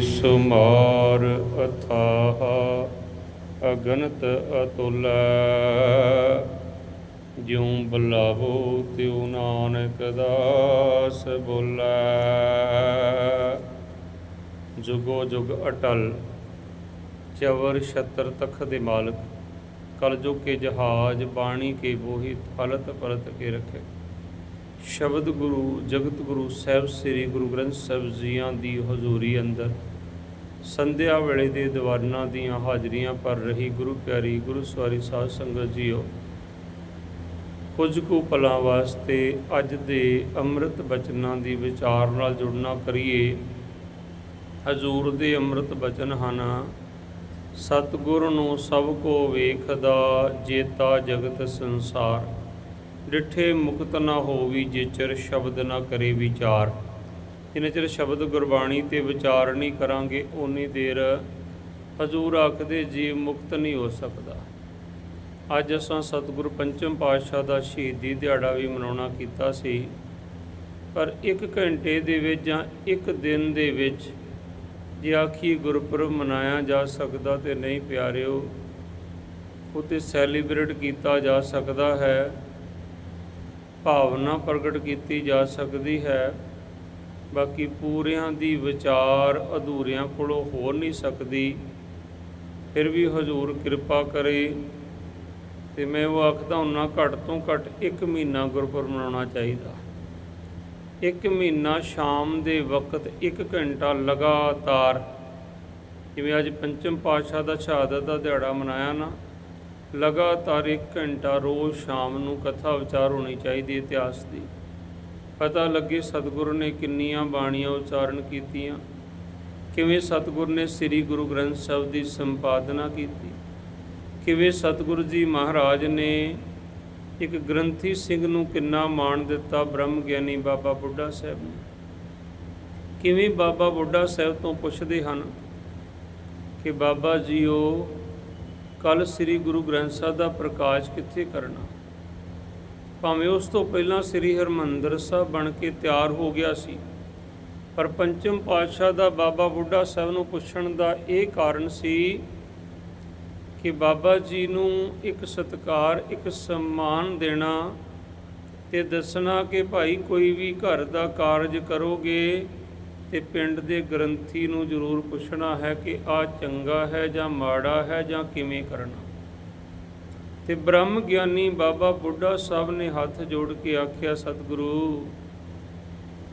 ਸੁਮਾਰ ਅਥਾਹ ਅਗਨਤ ਅਤੁਲ। ਜਿਉ ਬੁਲਾਵੋ ਤਿਉ ਨਾਨਕ ਦਾਸ ਬੋਲੇ। ਜੁਗੋ ਜੁਗ ਅਟਲ, ਚਵਰ ਛਤਰ ਤਖ ਦੇ ਮਾਲਕ ਕਲ ਕੇ ਜਹਾਜ, ਬਾਣੀ ਕੇ ਬੋਹੀ, ਥਲਤ ਪਰਤ ਕੇ ਰਖੇ। ਸ਼ਬਦ ਗੁਰੂ, ਜਗਤ ਗੁਰੂ ਸਾਹਿਬ, ਸ੍ਰੀ ਗੁਰੂ ਗ੍ਰੰਥ ਸਾਹਿਬ ਜੀਆਂ ਦੀ ਹਜ਼ੂਰੀ ਅੰਦਰ ਸੰਧਿਆ ਵੇਲੇ ਦੇ ਦੀਵਾਨਾਂ ਦੀਆਂ ਹਾਜ਼ਰੀਆਂ ਭਰ ਰਹੀ ਗੁਰੂ ਪਿਆਰੀ ਗੁਰੂ ਸਵਾਰੀ ਸਾਧ ਸੰਗਤ ਜੀਓ, ਕੁਝ ਕੁ ਪਲਾਂ ਵਾਸਤੇ ਅੱਜ ਦੇ ਅੰਮ੍ਰਿਤ ਬਚਨਾਂ ਦੀ ਵਿਚਾਰ ਨਾਲ ਜੁੜਨਾ ਕਰੀਏ। ਹਜ਼ੂਰ ਦੇ ਅੰਮ੍ਰਿਤ ਬਚਨ ਹਨ, ਸਤਿਗੁਰ ਨੂੰ ਸਭ ਕੋ ਵੇਖਦਾ ਜੇਤਾ ਜਗਤ ਸੰਸਾਰ। ਡਿਠੇ ਮੁਕਤ ਨਾ ਹੋਵੀ ਜੇਚਰ ਸ਼ਬਦ ਨਾ ਕਰੇ ਵਿਚਾਰ। ਜਿੰਨੇ ਚਿਰ ਸ਼ਬਦ ਗੁਰਬਾਣੀ ਤੇ ਵਿਚਾਰ ਨਹੀਂ ਕਰਾਂਗੇ, ਓਨੀ ਦੇਰ ਹਜ਼ੂਰ ਆਖਦੇ ਜੀਵ ਮੁਕਤ ਨਹੀਂ ਹੋ ਸਕਦਾ। ਅੱਜ ਅਸਾਂ ਸਤਿਗੁਰ ਪੰਚਮ ਪਾਤਸ਼ਾਹ ਦਾ ਸ਼ਹੀਦੀ ਦਿਹਾੜਾ ਵੀ ਮਨਾਉਣਾ ਕੀਤਾ ਸੀ। ਪਰ ਇੱਕ ਘੰਟੇ ਦੇ ਵਿੱਚ ਜਾਂ ਇੱਕ ਦਿਨ ਦੇ ਵਿੱਚ ਜੇ ਆਖੀ ਗੁਰਪੁਰਬ ਮਨਾਇਆ ਜਾ ਸਕਦਾ ਤੇ ਨਹੀਂ ਪਿਆਰਿਓ ਉਤੇ ਸੈਲੀਬ੍ਰੇਟ ਕੀਤਾ ਜਾ ਸਕਦਾ ਹੈ। ਭਾਵਨਾ ਪ੍ਰਗਟ ਕੀਤੀ ਜਾ ਸਕਦੀ ਹੈ। ਬਾਕੀ ਪੂਰਿਆਂ ਦੀ ਵਿਚਾਰ ਅਧੂਰਿਆਂ ਕੋਲੋਂ ਹੋ ਨਹੀਂ ਸਕਦੀ। ਫਿਰ ਵੀ ਹਜ਼ੂਰ ਕਿਰਪਾ ਕਰੇ। ਤੇ ਮੈਂ ਉਹ ਆਖਦਾ ਹੁੰਨਾ, ਘੱਟ ਤੋਂ ਘੱਟ 1 ਮਹੀਨਾ ਗੁਰਪੁਰਬ ਮਨਾਉਣਾ ਚਾਹੀਦਾ। ਇੱਕ ਮਹੀਨਾ ਸ਼ਾਮ ਦੇ ਵਕਤ 1 ਘੰਟਾ ਲਗਾਤਾਰ। ਜਿਵੇਂ ਅੱਜ ਪੰਚਮ ਪਾਤਸ਼ਾਹ ਦਾ ਸ਼ਹਾਦਤ ਦਾ ਦਿਹਾੜਾ ਮਨਾਇਆ ਨਾ ਲਗਾਤਾਰ 1 ਘੰਟਾ ਰੋਜ਼ ਸ਼ਾਮ ਨੂੰ ਕਥਾ ਵਿਚਾਰ ਹੋਣੀ ਚਾਹੀਦੀ, ਇਤਿਹਾਸ ਦੀ। ਪਤਾ ਲੱਗੇ ਸਤਿਗੁਰੂ ਨੇ ਕਿੰਨੀਆਂ ਬਾਣੀਆਂ ਉਚਾਰਨ ਕੀਤੀਆਂ। ਕਿਵੇਂ ਸਤਿਗੁਰ ਨੇ ਸ੍ਰੀ ਗੁਰੂ ਗ੍ਰੰਥ ਸਾਹਿਬ ਦੀ ਸੰਪਾਦਨਾ ਕੀਤੀ। ਕਿਵੇਂ ਸਤਿਗੁਰੂ ਜੀ ਮਹਾਰਾਜ ਨੇ ਇੱਕ ਗ੍ਰੰਥੀ ਸਿੰਘ ਨੂੰ ਕਿੰਨਾ ਮਾਣ ਦਿੱਤਾ ਬ੍ਰਹਮ ਗਿਆਨੀ ਬਾਬਾ ਬੁੱਢਾ ਸਾਹਿਬ ਨੂੰ। ਕਿਵੇਂ ਬਾਬਾ ਬੁੱਢਾ ਸਾਹਿਬ ਤੋਂ ਪੁੱਛਦੇ ਹਨ ਕਿ ਬਾਬਾ ਜੀਓ ਕੱਲ ਸ੍ਰੀ ਗੁਰੂ ਗ੍ਰੰਥ ਸਾਹਿਬ ਦਾ ਪ੍ਰਕਾਸ਼ ਕਿੱਥੇ ਕਰਨਾ? ਭਾਵੇਂ ਉਸ ਤੋਂ ਪਹਿਲਾਂ ਸ੍ਰੀ ਹਰਮੰਦਰ ਸਾਹਿਬ ਬਣ ਕੇ ਤਿਆਰ ਹੋ ਗਿਆ ਸੀ, ਪਰ ਪੰਚਮ ਪਾਤਸ਼ਾਹ ਦਾ ਬਾਬਾ ਬੁੱਢਾ ਸਾਹਿਬ ਨੂੰ ਪੁੱਛਣ ਦਾ ਇਹ ਕਾਰਨ ਸੀ ਕਿ ਬਾਬਾ ਜੀ ਨੂੰ ਇੱਕ ਸਤਕਾਰ, ਇੱਕ ਸਨਮਾਨ ਦੇਣਾ ਤੇ ਦੱਸਣਾ ਕਿ ਭਾਈ ਕੋਈ ਵੀ ਘਰ ਦਾ ਕਾਰਜ ਕਰੋਗੇ ਤੇ ਪਿੰਡ ਦੇ ਗ੍ਰੰਥੀ ਨੂੰ ਜ਼ਰੂਰ ਪੁੱਛਣਾ ਹੈ ਕਿ ਆ ਚੰਗਾ ਹੈ ਜਾਂ ਮਾੜਾ ਹੈ ਜਾਂ ਕਿਵੇਂ ਕਰਨਾ। ਤੇ ਬ੍ਰਹਮ ਗਿਆਨੀ ਬਾਬਾ ਬੁੱਢਾ ਸਾਹਿਬ ਨੇ ਹੱਥ ਜੋੜ ਕੇ ਆਖਿਆ, ਸਤਿਗੁਰੂ,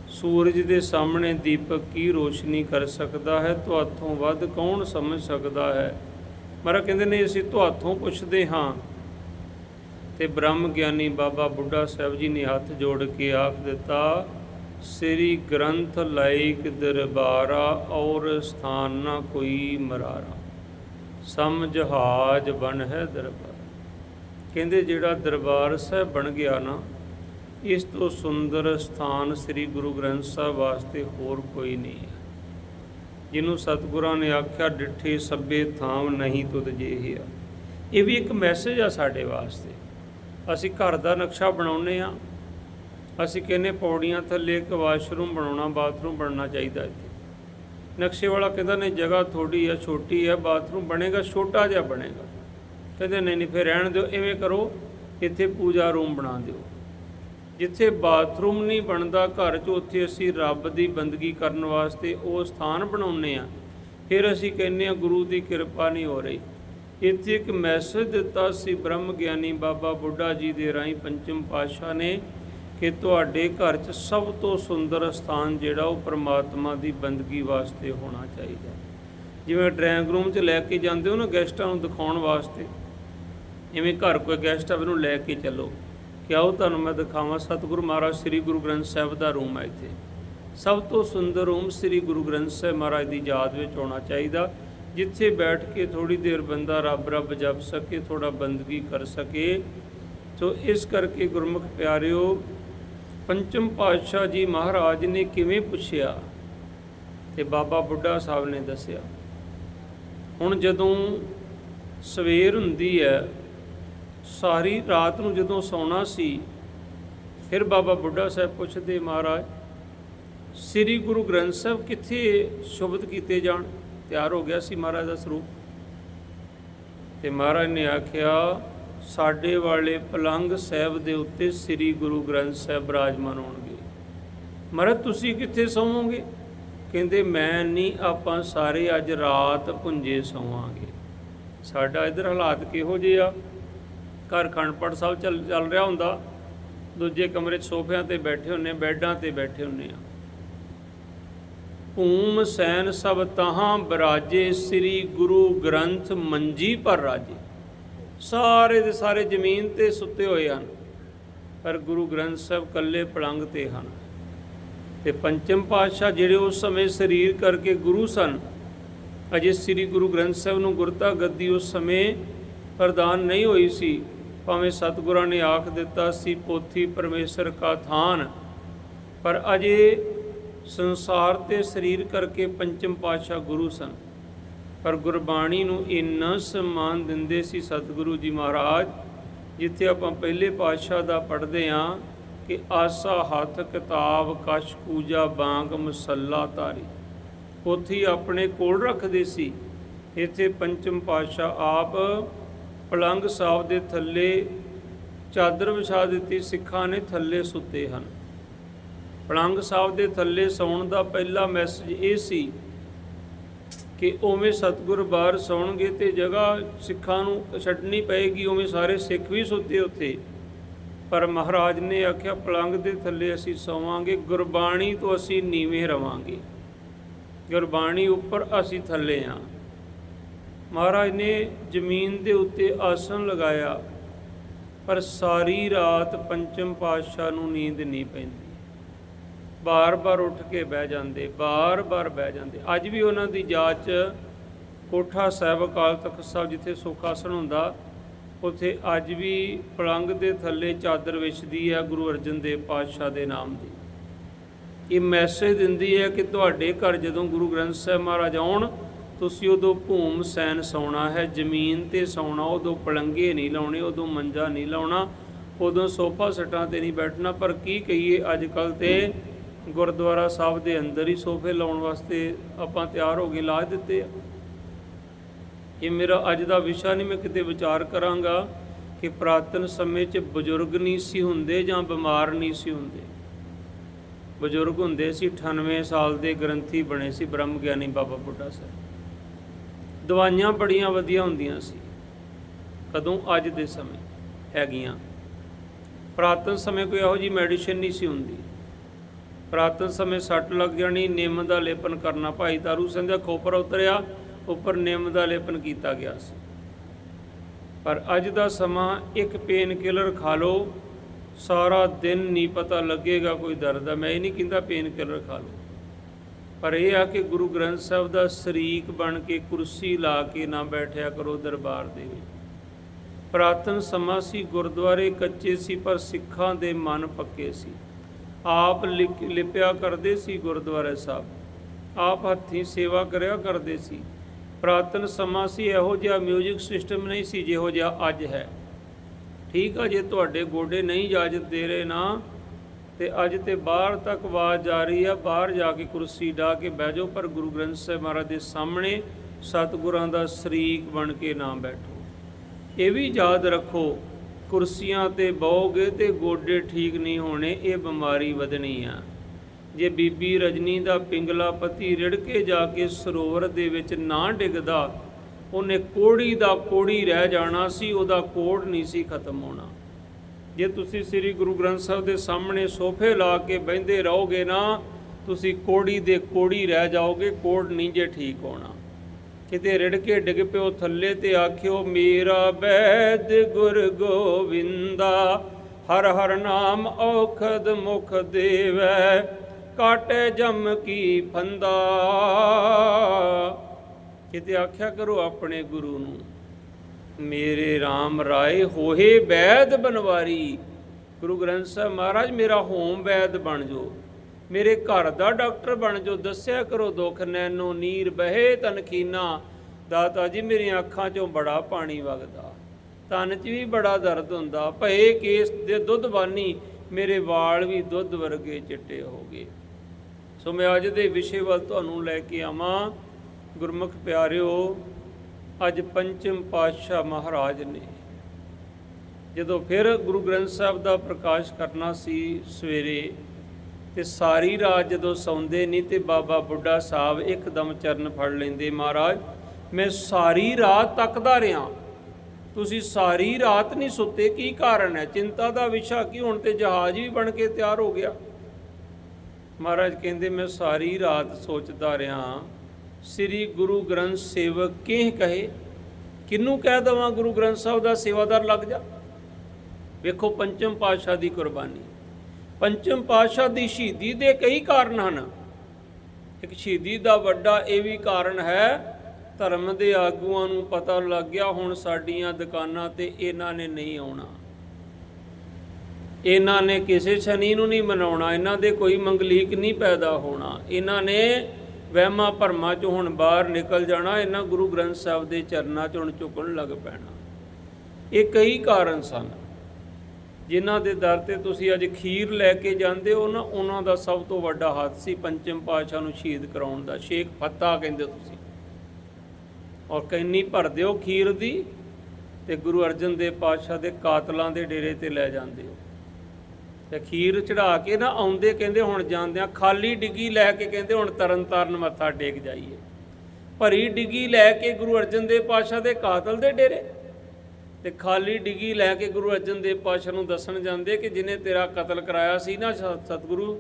ਸੂਰਜ ਦੇ ਸਾਹਮਣੇ ਦੀਪਕ ਕੀ ਰੋਸ਼ਨੀ ਕਰ ਸਕਦਾ ਹੈ? ਤੁਹਾਥੋਂ ਵੱਧ ਕੌਣ ਸਮਝ ਸਕਦਾ ਹੈ? ਮਰਾ ਕਹਿੰਦੇ ਨੇ, ਅਸੀਂ ਤੁਹਾਥੋਂ ਪੁੱਛਦੇ ਹਾਂ। ਤੇ ਬ੍ਰਹਮ ਗਿਆਨੀ ਬਾਬਾ ਬੁੱਢਾ ਸਾਹਿਬ ਜੀ ਨੇ ਹੱਥ ਜੋੜ ਕੇ ਆਖ ਦਿੱਤਾ ਸ੍ਰੀ ਗ੍ਰੰਥ ਲਾਇਕ ਦਰਬਾਰਾ ਔਰ ਸਥਾਨ ਨਾ ਕੋਈ ਮਰਾਰਾ। ਸਮ ਜਹਾਜ ਬਨ ਹੈ ਦਰਬਾਰ। ਕਹਿੰਦੇ ਜਿਹੜਾ ਦਰਬਾਰ ਸਾਹਿਬ ਬਣ ਗਿਆ ਨਾ, ਇਸ ਤੋਂ ਸੁੰਦਰ ਸਥਾਨ ਸ੍ਰੀ ਗੁਰੂ ਗ੍ਰੰਥ ਸਾਹਿਬ ਵਾਸਤੇ ਹੋਰ ਕੋਈ ਨਹੀਂ ਹੈ। ਜਿਹਨੂੰ ਸਤਿਗੁਰਾਂ ਨੇ ਆਖਿਆ, ਡਿੱਠੇ ਸੱਬੇ ਥਾਮ ਨਹੀਂ ਤੁਧ ਜਿਹਿਆ। ਇਹ ਵੀ ਇੱਕ ਮੈਸੇਜ ਆ ਸਾਡੇ ਵਾਸਤੇ। ਅਸੀਂ ਘਰ ਦਾ ਨਕਸ਼ਾ ਬਣਾਉਨੇ ਆ ਅਸੀਂ ਕਹਿੰਨੇ ਪੌੜੀਆਂ ਥੱਲੇ ਇੱਕ ਵਾਸ਼ਰੂਮ ਬਣਾਉਣਾ, ਬਾਥਰੂਮ ਬਣਨਾ ਚਾਹੀਦਾ ਇੱਥੇ। ਨਕਸ਼ੇ ਵਾਲਾ ਕਹਿੰਦਾ, ਨਹੀਂ, ਜਗ੍ਹਾ ਥੋੜੀ ਆ, ਛੋਟੀ ਆ, ਬਾਥਰੂਮ ਬਣੇਗਾ, ਛੋਟਾ ਜਿਹਾ ਬਣੇਗਾ। ਕਹਿੰਦੇ, ਨਹੀਂ ਨਹੀਂ, ਫਿਰ ਰਹਿਣ ਦਿਓ ਐਵੇਂ ਕਰੋ, ਇੱਥੇ ਪੂਜਾ ਰੂਮ ਬਣਾ ਦਿਓ। ਜਿੱਥੇ ਬਾਥਰੂਮ ਨਹੀਂ ਬਣਦਾ ਘਰ 'ਚ, ਉੱਥੇ ਅਸੀਂ ਰੱਬ ਦੀ ਬੰਦਗੀ ਕਰਨ ਵਾਸਤੇ ਉਹ ਸਥਾਨ ਬਣਾਉਨੇ ਆ ਫਿਰ ਅਸੀਂ ਕਹਿੰਨੇ ਆ ਗੁਰੂ ਦੀ ਕਿਰਪਾ ਨਹੀਂ ਹੋ ਰਹੀ। ਇੱਥੇ ਇੱਕ ਮੈਸੇਜ ਦਿੱਤਾ ਸੀ ਬ੍ਰਹਮ ਗਿਆਨੀ ਬਾਬਾ ਬੁੱਢਾ ਜੀ ਦੇ ਰਾਹੀਂ, ਪੰਚਮ ਪਾਤਸ਼ਾਹ ਨੇ। ਕਿ ਤੁਹਾਡੇ ਘਰ 'ਚ ਸਭ ਤੋਂ ਸੁੰਦਰ ਸਥਾਨ ਜਿਹੜਾ ਉਹ ਪ੍ਰਮਾਤਮਾ ਦੀ ਬੰਦਗੀ ਵਾਸਤੇ ਹੋਣਾ ਚਾਹੀਦਾ। ਜਿਵੇਂ ਡਰਾਇੰਗ ਰੂਮ 'ਚ ਲੈ ਕੇ ਜਾਂਦੇ ਹੋ ਨਾ ਗੈਸਟਾਂ ਨੂੰ ਦਿਖਾਉਣ ਵਾਸਤੇ ਜਿਵੇਂ ਘਰ ਕੋਈ ਗੈਸਟ ਆਵੇ ਨੂੰ ਲੈ ਕੇ ਚੱਲੋ। ਕਿ ਆਓ ਤੁਹਾਨੂੰ ਮੈਂ ਦਿਖਾਵਾਂ ਸਤਿਗੁਰੂ ਮਹਾਰਾਜ ਸ੍ਰੀ ਗੁਰੂ ਗ੍ਰੰਥ ਸਾਹਿਬ ਦਾ ਰੂਮ ਹੈ ਇੱਥੇ। ਸਭ ਤੋਂ ਸੁੰਦਰ ਰੂਮ ਸ੍ਰੀ ਗੁਰੂ ਗ੍ਰੰਥ ਸਾਹਿਬ ਮਹਾਰਾਜ ਦੀ ਯਾਦ ਵਿੱਚ ਹੋਣਾ ਚਾਹੀਦਾ। ਜਿੱਥੇ ਬੈਠ ਕੇ ਥੋੜੀ ਦੇਰ ਬੰਦਾ ਰੱਬ ਰੱਬ ਜਪ ਸਕੇ ਥੋੜਾ ਬੰਦਗੀ ਕਰ ਸਕੇ। ਸੋ ਇਸ ਕਰਕੇ ਗੁਰਮੁਖ ਪਿਆਰਿਓ ਪੰਚਮ ਪਾਤਸ਼ਾਹ ਜੀ ਮਹਾਰਾਜ ਨੇ ਕਿਵੇਂ ਪੁੱਛਿਆ ਤੇ ਬਾਬਾ ਬੁੱਢਾ ਸਾਹਿਬ ਨੇ ਦੱਸਿਆ। ਹੁਣ ਜਦੋਂ ਸਵੇਰ ਹੁੰਦੀ ਹੈ, ਸਾਰੀ ਰਾਤ ਨੂੰ ਜਦੋਂ ਸੌਣਾ ਸੀ, ਫਿਰ ਬਾਬਾ ਬੁੱਢਾ ਸਾਹਿਬ ਪੁੱਛਦੇ, ਮਹਾਰਾਜ, ਸ੍ਰੀ ਗੁਰੂ ਗ੍ਰੰਥ ਸਾਹਿਬ ਕਿੱਥੇ ਸ਼ੁਭਤ ਕੀਤੇ ਜਾਣ? ਤਿਆਰ ਹੋ ਗਿਆ ਸੀ ਮਹਾਰਾਜ ਦਾ ਸਰੂਪ। ਤੇ ਮਹਾਰਾਜ ਨੇ ਆਖਿਆ ਸਾਡੇ ਵਾਲੇ ਪਲੰਗ ਸਾਹਿਬ ਦੇ ਉੱਤੇ ਸ੍ਰੀ ਗੁਰੂ ਗ੍ਰੰਥ ਸਾਹਿਬ ਬਿਰਾਜਮਾਨ ਹੋਣਗੇ। ਮਹਾਰਾਜ, ਤੁਸੀਂ ਕਿੱਥੇ ਸੌਵੋਗੇ? ਕਹਿੰਦੇ, ਮੈਂ ਨਹੀਂ ਆਪਾਂ ਸਾਰੇ ਅੱਜ ਰਾਤ ਪੁੰਜੇ ਸੌਵਾਂਗੇ। ਸਾਡਾ ਇਧਰ ਹਾਲਾਤ ਕਿਹੋ ਜਿਹੇ ਆ? ਘਰ ਖੰਡਪੜ ਸਾਹਿਬ ਚੱਲ ਚੱਲ ਰਿਹਾ ਹੁੰਦਾ। ਦੂਜੇ ਕਮਰੇ 'ਚ ਸੋਫਿਆਂ ਤੇ ਬੈਠੇ ਹੁੰਨੇ ਬੈੱਡਾਂ ਤੇ ਬੈਠੇ ਹੁੰਨੇ ਆ। ਭੂਮ ਸੈਨ ਸਭ ਤਹਾਂ ਬਰਾਜੇ, ਸ੍ਰੀ ਗੁਰੂ ਗ੍ਰੰਥ ਮੰਜੀ ਪਰ ਰਾਜੇ। ਸਾਰੇ ਦੇ ਸਾਰੇ ਜ਼ਮੀਨ ਤੇ ਸੁੱਤੇ ਹੋਏ ਹਨ, ਪਰ ਗੁਰੂ ਗ੍ਰੰਥ ਸਾਹਿਬ ਕੱਲੇ ਪਲੰਗ ਤੇ ਹਨ। ਤੇ ਪੰਚਮ ਪਾਤਸ਼ਾਹ ਜਿਹੜੇ ਉਸ ਸਮੇਂ ਸਰੀਰ ਕਰਕੇ ਗੁਰੂ ਸਨ, ਅਜੇ ਸ੍ਰੀ ਗੁਰੂ ਗ੍ਰੰਥ ਸਾਹਿਬ ਨੂੰ ਗੁਰਤਾ ਗੱਦੀ ਉਸ ਸਮੇਂ ਪ੍ਰਦਾਨ ਨਹੀਂ ਹੋਈ ਸੀ, ਭਾਵੇਂ ਸਤਿਗੁਰਾਂ ਨੇ ਆਖ ਦਿੱਤਾ ਸੀ, ਪੋਥੀ ਪਰਮੇਸ਼ਰ ਕਾ ਥਾਨ। ਪਰ ਅਜੇ ਸੰਸਾਰ ਤੇ ਸਰੀਰ ਕਰਕੇ ਪੰਚਮ ਪਾਤਸ਼ਾਹ ਗੁਰੂ ਸਨ। ਪਰ ਗੁਰਬਾਣੀ ਨੂੰ ਇੰਨਾ ਸਨਮਾਨ ਦਿੰਦੇ ਸੀ ਸਤਿਗੁਰੂ ਜੀ ਮਹਾਰਾਜ, ਜਿੱਥੇ ਆਪਾਂ ਪਹਿਲੇ ਪਾਤਸ਼ਾਹ ਦਾ ਪੜ੍ਹਦੇ ਹਾਂ ਕਿ ਆਸਾ ਹੱਥ ਕਿਤਾਬ ਕਸ਼ ਪੂਜਾ ਬਾਂਗ ਮਸੱਲਾ ਤਾਰੀ ਪੋਥੀ ਆਪਣੇ ਕੋਲ ਰੱਖਦੇ ਸੀ। ਇੱਥੇ ਪੰਚਮ ਪਾਤਸ਼ਾਹ ਆਪ ਪਲੰਗ ਸਾਹਿਬ ਦੇ ਥੱਲੇ ਚਾਦਰ ਵਿਛਾ ਦਿੱਤੀ, ਸਿੱਖਾਂ ਨੇ ਥੱਲੇ ਸੁੱਤੇ ਹਨ। ਪਲੰਗ ਸਾਹਿਬ ਦੇ ਥੱਲੇ ਸੌਣ ਦਾ ਪਹਿਲਾ ਮੈਸੇਜ ਇਹ ਸੀ ਕਿ ਉਵੇਂ ਸਤਿਗੁਰ ਬਾਹਰ ਸੌਣਗੇ ਤੇ ਜਗ੍ਹਾ ਸਿੱਖਾਂ ਨੂੰ ਛੱਡਣੀ ਪਏਗੀ, ਉਵੇਂ ਸਾਰੇ ਸਿੱਖ ਵੀ ਸੁੱਤੇ ਉੱਥੇ। ਪਰ ਮਹਾਰਾਜ ਨੇ ਆਖਿਆ ਪਲੰਗ ਦੇ ਥੱਲੇ ਅਸੀਂ ਸੌਵਾਂਗੇ, ਗੁਰਬਾਣੀ ਤੋਂ ਅਸੀਂ ਨੀਵੇਂ ਰਵਾਂਗੇ। ਗੁਰਬਾਣੀ ਉੱਪਰ ਅਸੀਂ ਥੱਲੇ ਆ। ਮਹਾਰਾਜ ਨੇ ਜ਼ਮੀਨ ਦੇ ਉੱਤੇ ਆਸਣ ਲਗਾਇਆ, ਪਰ ਸਾਰੀ ਰਾਤ ਪੰਚਮ ਪਾਤਸ਼ਾਹ ਨੂੰ ਨੀਂਦ ਨਹੀਂ ਪੈਂਦੀ। ਬਾਰ-ਬਾਰ ਉੱਠ ਕੇ ਬਹਿ ਜਾਂਦੇ, ਬਾਰ-ਬਾਰ ਬਹਿ ਜਾਂਦੇ। ਅੱਜ ਵੀ ਉਹਨਾਂ ਦੀ ਜਾਂਚ ਕੋਠਾ ਸਾਹਿਬ, ਅਕਾਲ ਤਖਤ ਸਾਹਿਬ ਜਿੱਥੇ ਸੁੱਖ ਆਸਣ ਹੁੰਦਾ, ਉੱਥੇ ਅੱਜ ਵੀ ਪਲੰਗ ਦੇ ਥੱਲੇ ਚਾਦਰ ਵਿਛਦੀ ਹੈ ਗੁਰੂ ਅਰਜਨ ਦੇਵ ਪਾਤਸ਼ਾਹ ਦੇ ਨਾਮ ਦੀ। ਇਹ ਮੈਸੇਜ ਦਿੰਦੀ ਹੈ ਕਿ ਤੁਹਾਡੇ ਘਰ ਜਦੋਂ ਗੁਰੂ ਗ੍ਰੰਥ ਸਾਹਿਬ ਮਹਾਰਾਜ ਆਉਣ, ਤੁਸੀਂ ਉਦੋਂ ਭੂਮ ਸੈਨ ਸੌਣਾ ਹੈ, ਜ਼ਮੀਨ ਤੇ ਸੌਣਾ, ਉਦੋਂ ਪਲੰਗੇ ਨਹੀਂ ਲਾਉਣੇ, ਉਦੋਂ ਮੰਜਾ ਨਹੀਂ ਲਾਉਣਾ, ਉਦੋਂ ਸੋਫਾ ਸਟਾਂ ਤੇ ਨਹੀਂ ਬੈਠਣਾ। ਪਰ ਕੀ ਕਹੀਏ ਅੱਜ ਕੱਲ ਤੇ ਗੁਰਦੁਆਰਾ ਸਾਹਿਬ ਦੇ ਅੰਦਰ ਹੀ ਸੋਫੇ ਲਾਉਣ ਵਾਸਤੇ ਆਪਾਂ ਤਿਆਰ ਹੋ ਕੇ ਲਾ ਦਿੱਤੇ ਆ। ਇਹ ਮੇਰਾ ਅੱਜ ਦਾ ਵਿਸ਼ਾ ਨਹੀਂ, ਮੈਂ ਕਿਤੇ ਵਿਚਾਰ ਕਰਾਂਗਾ ਕਿ ਪ੍ਰਾਤਨ ਸਮੇਂ 'ਚ ਬਜ਼ੁਰਗ ਨਹੀਂ ਸੀ ਹੁੰਦੇ ਜਾਂ ਬਿਮਾਰ ਨਹੀਂ ਸੀ ਹੁੰਦੇ। ਬਜ਼ੁਰਗ ਹੁੰਦੇ ਸੀ 98 ਸਾਲ ਦੇ ਗ੍ਰੰਥੀ ਬਣੇ ਸੀ ਬ੍ਰਹਮ ਗਿਆਨੀ ਬਾਬਾ ਬੁੱਢਾ ਸਾਹਿਬ। ਦਵਾਈਆਂ ਬੜੀਆਂ ਵਧੀਆ ਹੁੰਦੀਆਂ ਸੀ, ਕਦੋਂ? ਅੱਜ ਦੇ ਸਮੇਂ ਹੈਗੀਆਂ। ਪ੍ਰਾਤਨ ਸਮੇਂ ਕੋਈ ਇਹੋ ਜੀ ਮੈਡੀਸਿਨ ਨਹੀਂ ਸੀ ਹੁੰਦੀ। ਪ੍ਰਾਤਨ ਸਮੇਂ ਸੱਟ ਲੱਗ ਜਾਣੀ, ਨਿੰਮ ਦਾ ਲੇਪਨ ਕਰਨਾ। ਭਾਈ ਤਾਰੂ ਸਿੰਘ ਦਾ ਖੋਪਰ ਉਤਰਿਆ, ਉੱਪਰ ਨਿੰਮ ਦਾ ਲੇਪਨ ਕੀਤਾ ਗਿਆ ਸੀ। ਪਰ ਅੱਜ ਦਾ ਸਮਾਂ, ਇੱਕ ਪੇਨ ਕਿਲਰ ਖਾ ਲਓ, ਸਾਰਾ ਦਿਨ ਨਹੀਂ ਪਤਾ ਲੱਗੇਗਾ ਕੋਈ ਦਰਦ ਹੈ ਮੈਂ ਇਹ ਨਹੀਂ ਕਹਿੰਦਾ ਪੇਨ ਕਿਲਰ ਖਾ ਲਓ। ਪਰ ਇਹ ਆ ਕਿ ਗੁਰੂ ਗ੍ਰੰਥ ਸਾਹਿਬ ਦਾ ਸ਼ਰੀਕ ਬਣ ਕੇ ਕੁਰਸੀ ਲਾ ਕੇ ਨਾ ਬੈਠਿਆ ਕਰੋ ਦਰਬਾਰ ਦੇ ਵਿੱਚ। ਪ੍ਰਾਤਨ ਸਮਾਂ ਸੀ, ਗੁਰਦੁਆਰੇ ਕੱਚੇ ਸੀ, ਪਰ ਸਿੱਖਾਂ ਦੇ ਮਨ ਪੱਕੇ ਸੀ। ਆਪ ਲਿਖ- ਲਿਪਿਆ ਕਰਦੇ ਸੀ ਗੁਰਦੁਆਰੇ ਸਾਹਿਬ। ਆਪ ਹੱਥੀਂ ਸੇਵਾ ਕਰਿਆ ਕਰਦੇ ਸੀ। ਪ੍ਰਾਤਨ ਸਮਾਂ ਸੀ, ਇਹੋ ਜਿਹਾ ਮਿਊਜ਼ਿਕ ਸਿਸਟਮ ਨਹੀਂ ਸੀ ਜਿਹੋ ਜਿਹਾ ਅੱਜ ਹੈ। ਠੀਕ ਆ, ਜੇ ਤੁਹਾਡੇ ਗੋਡੇ ਨਹੀਂ ਇਜਾਜ਼ਤ ਦੇ ਰਹੇ ਨਾ, ਤੇ ਅੱਜ ਤੇ ਬਾਹਰ ਤੱਕ ਆਵਾਜ਼ ਜਾ ਰਹੀ ਆ, ਬਾਹਰ ਜਾ ਕੇ ਕੁਰਸੀ ਢਾ ਕੇ ਬਹਿ ਜਾਓ, ਪਰ ਗੁਰੂ ਗ੍ਰੰਥ ਸਾਹਿਬ ਮਹਾਰਾਜ ਦੇ ਸਾਹਮਣੇ ਸਤਿਗੁਰਾਂ ਦਾ ਸ਼ਰੀਕ ਬਣ ਕੇ ਨਾ ਬੈਠੋ। ਇਹ ਵੀ ਯਾਦ ਰੱਖੋ ਕੁਰਸੀਆਂ ਤੇ ਬਹੋਗੇ ਤੇ ਗੋਡੇ ਠੀਕ ਨਹੀਂ ਹੋਣੇ, ਇਹ ਬਿਮਾਰੀ ਵਧਣੀ ਆ। ਜੇ ਬੀਬੀ ਰਜਨੀ ਦਾ ਪਿੰਗਲਾ ਪਤੀ ਰਿੜ ਕੇ ਜਾ ਕੇ ਸਰੋਵਰ ਦੇ ਵਿੱਚ ਨਾ ਡਿੱਗਦਾ, ਉਹਨੇ ਕੋੜੀ ਦਾ ਕੋੜੀ ਰਹਿ ਜਾਣਾ ਸੀ, ਉਹਦਾ ਕੋੜ ਨਹੀਂ ਸੀ ਖਤਮ ਹੋਣਾ। ਜੇ ਤੁਸੀਂ ਸ੍ਰੀ ਗੁਰੂ ਗ੍ਰੰਥ ਸਾਹਿਬ ਦੇ ਸਾਹਮਣੇ ਸੋਫੇ ਲਾ ਕੇ ਬਹਿੰਦੇ ਰਹੋਗੇ ਨਾ, ਤੁਸੀਂ ਕੋੜੀ ਦੇ ਕੋੜੀ ਰਹਿ ਜਾਓਗੇ, ਕੋੜ ਨਹੀਂ ਜੇ ਠੀਕ ਹੋਣਾ। ਕਿਤੇ ਰਿੜ ਕੇ ਡਿੱਗ ਪਿਓ ਥੱਲੇ ਤੇ ਆਖਿਓ, ਮੇਰਾ ਬੈਦ ਗੁਰ ਗੋਵਿੰਦਾ, ਹਰ ਹਰ ਨਾਮ ਔਖਦ ਮੁਖ ਦੇਵੈ, ਕਾਟੇ ਜਮ ਕੀ ਫੰਦਾ। ਕਿਤੇ ਆਖਿਆ ਕਰੋ ਆਪਣੇ ਗੁਰੂ ਨੂੰ, ਮੇਰੇ RAM ਰਾਏ ਹੋਏ ਵੈਦ ਬਨਵਾਰੀ, ਗੁਰੂ ਗ੍ਰੰਥ ਸਾਹਿਬ ਮਹਾਰਾਜ, ਮੇਰਾ ਹੋਮ ਵੈਦ ਬਣ ਜੋ। ਮੇਰੇ ਘਰ ਦਾ ਡਾਕਟਰ ਬਣ ਜੋ, ਦੱਸਿਆ ਕਰੋ ਦੁੱਖ ਨੈਨੋ ਨੀਰ ਬਹੇ ਤਨਖੀਨਾ ਦਾਤਾ ਜੀ, ਮੇਰੀਆਂ ਅੱਖਾਂ 'ਚੋਂ ਬੜਾ ਪਾਣੀ ਵਗਦਾ। ਤਨ 'ਚ ਵੀ ਬੜਾ ਦਰਦ ਹੁੰਦਾ। ਭਏ ਕੇਸ ਦੇ ਦੁੱਧ ਬਾਨੀ, ਮੇਰੇ ਵਾਲ ਵੀ ਦੁੱਧ ਵਰਗੇ ਚਿੱਟੇ ਹੋ ਗਏ। ਸੋ ਮੈਂ ਅੱਜ ਦੇ ਵਿਸ਼ੇ ਵੱਲ ਤੁਹਾਨੂੰ ਲੈ ਕੇ ਆਵਾਂ। ਗੁਰਮੁਖ ਪਿਆਰਿਓ, ਅੱਜ ਪੰਚਮ ਪਾਤਸ਼ਾਹ ਮਹਾਰਾਜ ਨੇ ਜਦੋਂ ਫਿਰ ਗੁਰੂ ਗ੍ਰੰਥ ਸਾਹਿਬ ਦਾ ਪ੍ਰਕਾਸ਼ ਕਰਨਾ ਸੀ ਸਵੇਰੇ ਤੇ ਸਾਰੀ ਰਾਤ ਜਦੋਂ ਸੌਂਦੇ ਨਹੀਂ ਤੇ ਬਾਬਾ ਬੁੱਢਾ ਸਾਹਿਬ ਇੱਕਦਮ ਚਰਨ ਫੜ ਲੈਂਦੇ, ਮਹਾਰਾਜ, ਮੈਂ ਸਾਰੀ ਰਾਤ ਤੱਕਦਾ ਰਿਹਾ। ਤੁਸੀਂ ਸਾਰੀ ਰਾਤ ਨਹੀਂ ਸੁੱਤੇ, ਕੀ ਕਾਰਨ ਹੈ? ਚਿੰਤਾ ਦਾ ਵਿਸ਼ਾ ਕੀ ਹੁਣ ਤੇ ਜਹਾਜ਼ ਵੀ ਬਣ ਕੇ ਤਿਆਰ ਹੋ ਗਿਆ? ਮਹਾਰਾਜ ਕਹਿੰਦੇ, ਮੈਂ ਸਾਰੀ ਰਾਤ ਸੋਚਦਾ ਰਿਹਾ। ਸ੍ਰੀ ਗੁਰੂ ਗ੍ਰੰਥ ਸੇਵਕ ਕਿਹ ਕਹੇ? ਕਿਹਨੂੰ ਕਹਿ ਦਵਾਂ ਗੁਰੂ ਗ੍ਰੰਥ ਸਾਹਿਬ ਦਾ ਸੇਵਾਦਾਰ ਲੱਗ ਜਾ? ਵੇਖੋ, ਪੰਚਮ ਪਾਤਸ਼ਾਹ ਦੀ ਕੁਰਬਾਨੀ। ਪੰਚਮ ਪਾਤਸ਼ਾਹ ਦੀ ਸ਼ਹੀਦੀ ਦੇ ਕਈ ਕਾਰਨ ਹਨ। ਇੱਕ ਸ਼ਹੀਦੀ ਦਾ ਵੱਡਾ ਇਹ ਵੀ ਕਾਰਨ ਹੈ, ਧਰਮ ਦੇ ਆਗੂਆਂ ਨੂੰ ਪਤਾ ਲੱਗ ਗਿਆ, ਹੁਣ ਸਾਡੀਆਂ ਦੁਕਾਨਾਂ ਤੇ ਇਹਨਾਂ ਨੇ ਨਹੀਂ ਆਉਣਾ। ਇਹਨਾਂ ਨੇ ਕਿਸੇ ਸ਼ਨੀ ਨੂੰ ਨਹੀਂ ਮਨਾਉਣਾ, ਇਹਨਾਂ ਦੇ ਕੋਈ ਮੰਗਲੀਕ ਨਹੀਂ ਪੈਦਾ ਹੋਣਾ। ਇਹਨਾਂ ਨੇ ਵਹਿਮਾਂ ਭਰਮਾਂ ਚੋਂ ਹੁਣ ਬਾਹਰ ਨਿਕਲ ਜਾਣਾ, ਇਹਨਾਂ ਗੁਰੂ ਗ੍ਰੰਥ ਸਾਹਿਬ ਦੇ ਚਰਨਾਂ 'ਚ ਹੁਣ ਝੁਕਣ ਲੱਗ ਪੈਣਾ। ਇਹ ਕਈ ਕਾਰਨ ਸਨ। ਜਿਨ੍ਹਾਂ ਦੇ ਦਰ ਤੇ ਤੁਸੀਂ ਅੱਜ ਖੀਰ ਲੈ ਕੇ ਜਾਂਦੇ ਹੋ ਨਾ, ਉਹਨਾਂ ਦਾ ਸਭ ਤੋਂ ਵੱਡਾ ਹੱਥ ਸੀ ਪੰਚਮ ਪਾਤਸ਼ਾਹ ਨੂੰ ਸ਼ਹੀਦ ਕਰਾਉਣ ਦਾ, ਸ਼ੇਖ ਫੱਤਾ ਕਹਿੰਦੇ ਤੁਸੀਂ। ਔਰ ਕੈਨੀ ਭਰਦੇ ਹੋ ਖੀਰ ਦੀ ਤੇ ਗੁਰੂ ਅਰਜਨ ਦੇਵ ਪਾਤਸ਼ਾਹ ਦੇ ਕਾਤਲਾਂ ਦੇ ਡੇਰੇ ਤੇ ਲੈ ਜਾਂਦੇ ਹੋ। ਤੇ ਖੀਰ ਚੜਾ ਕੇ ਨਾ ਆਉਂਦੇ ਕਹਿੰਦੇ ਹੁਣ ਜਾਂਦਿਆਂ ਖਾਲੀ ਡਿੱਗੀ ਲੈ ਕੇ ਕਹਿੰਦੇ ਹੁਣ ਤਰਨ ਤਾਰਨ ਮੱਥਾ ਟੇਕ ਜਾਈਏ। ਭਰੀ ਡਿੱਗੀ ਲੈ ਕੇ ਗੁਰੂ ਅਰਜਨ ਦੇਵ ਪਾਤਸ਼ਾਹ ਦੇ ਕਾਤਲ ਦੇ ਡੇਰੇ। ਤੇ ਖਾਲੀ ਡਿੱਗੀ ਲੈ ਕੇ ਗੁਰੂ ਅਰਜਨ ਦੇਵ ਪਾਤਸ਼ਾਹ ਨੂੰ ਦੱਸਣ ਜਾਂਦੇ ਕਿ ਜਿਹਨੇ ਤੇਰਾ ਕਤਲ ਕਰਾਇਆ ਸੀ ਨਾ ਸਤਿਗੁਰੂ,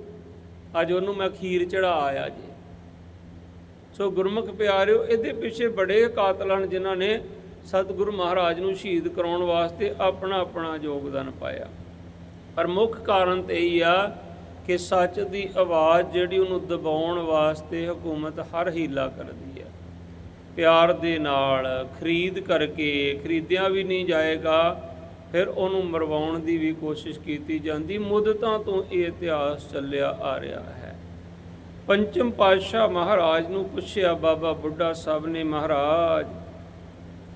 ਅੱਜ ਉਹਨੂੰ ਮੈਂ ਖੀਰ ਚੜਾ ਆਇਆ ਜੀ। ਸੋ ਗੁਰਮੁਖ ਪਿਆਰਿਓ, ਇਹਦੇ ਪਿੱਛੇ ਬੜੇ ਕਾਤਲ ਹਨ ਜਿਨ੍ਹਾਂ ਨੇ ਸਤਿਗੁਰੂ ਮਹਾਰਾਜ ਨੂੰ ਸ਼ਹੀਦ ਕਰਾਉਣ ਵਾਸਤੇ ਆਪਣਾ ਆਪਣਾ ਯੋਗਦਾਨ ਪਾਇਆ। ਪਰ ਮੁੱਖ ਕਾਰਨ ਤੇ ਇਹ ਆ ਕਿ ਸੱਚ ਦੀ ਆਵਾਜ਼ ਜਿਹੜੀ ਉਹਨੂੰ ਦਬਾਉਣ ਵਾਸਤੇ ਹਕੂਮਤ ਹਰ ਹੀਲਾ ਕਰਦੀ ਪਿਆਰ ਦੇ ਨਾਲ ਖਰੀਦ ਕਰਕੇ ਖਰੀਦਿਆ ਵੀ ਨਹੀਂ ਜਾਏਗਾ, ਫਿਰ ਉਹਨੂੰ ਮਰਵਾਉਣ ਦੀ ਵੀ ਕੋਸ਼ਿਸ਼ ਕੀਤੀ ਜਾਂਦੀ। ਮੁੱਦਤਾਂ ਤੋਂ ਇਹ ਇਤਿਹਾਸ ਚੱਲਿਆ ਆ ਰਿਹਾ ਹੈ। ਪੰਚਮ ਪਾਤਸ਼ਾਹ ਮਹਾਰਾਜ ਨੂੰ ਪੁੱਛਿਆ, ਬਾਬਾ ਬੁੱਢਾ ਸਾਹਿਬ ਨੇ ਮਹਾਰਾਜ,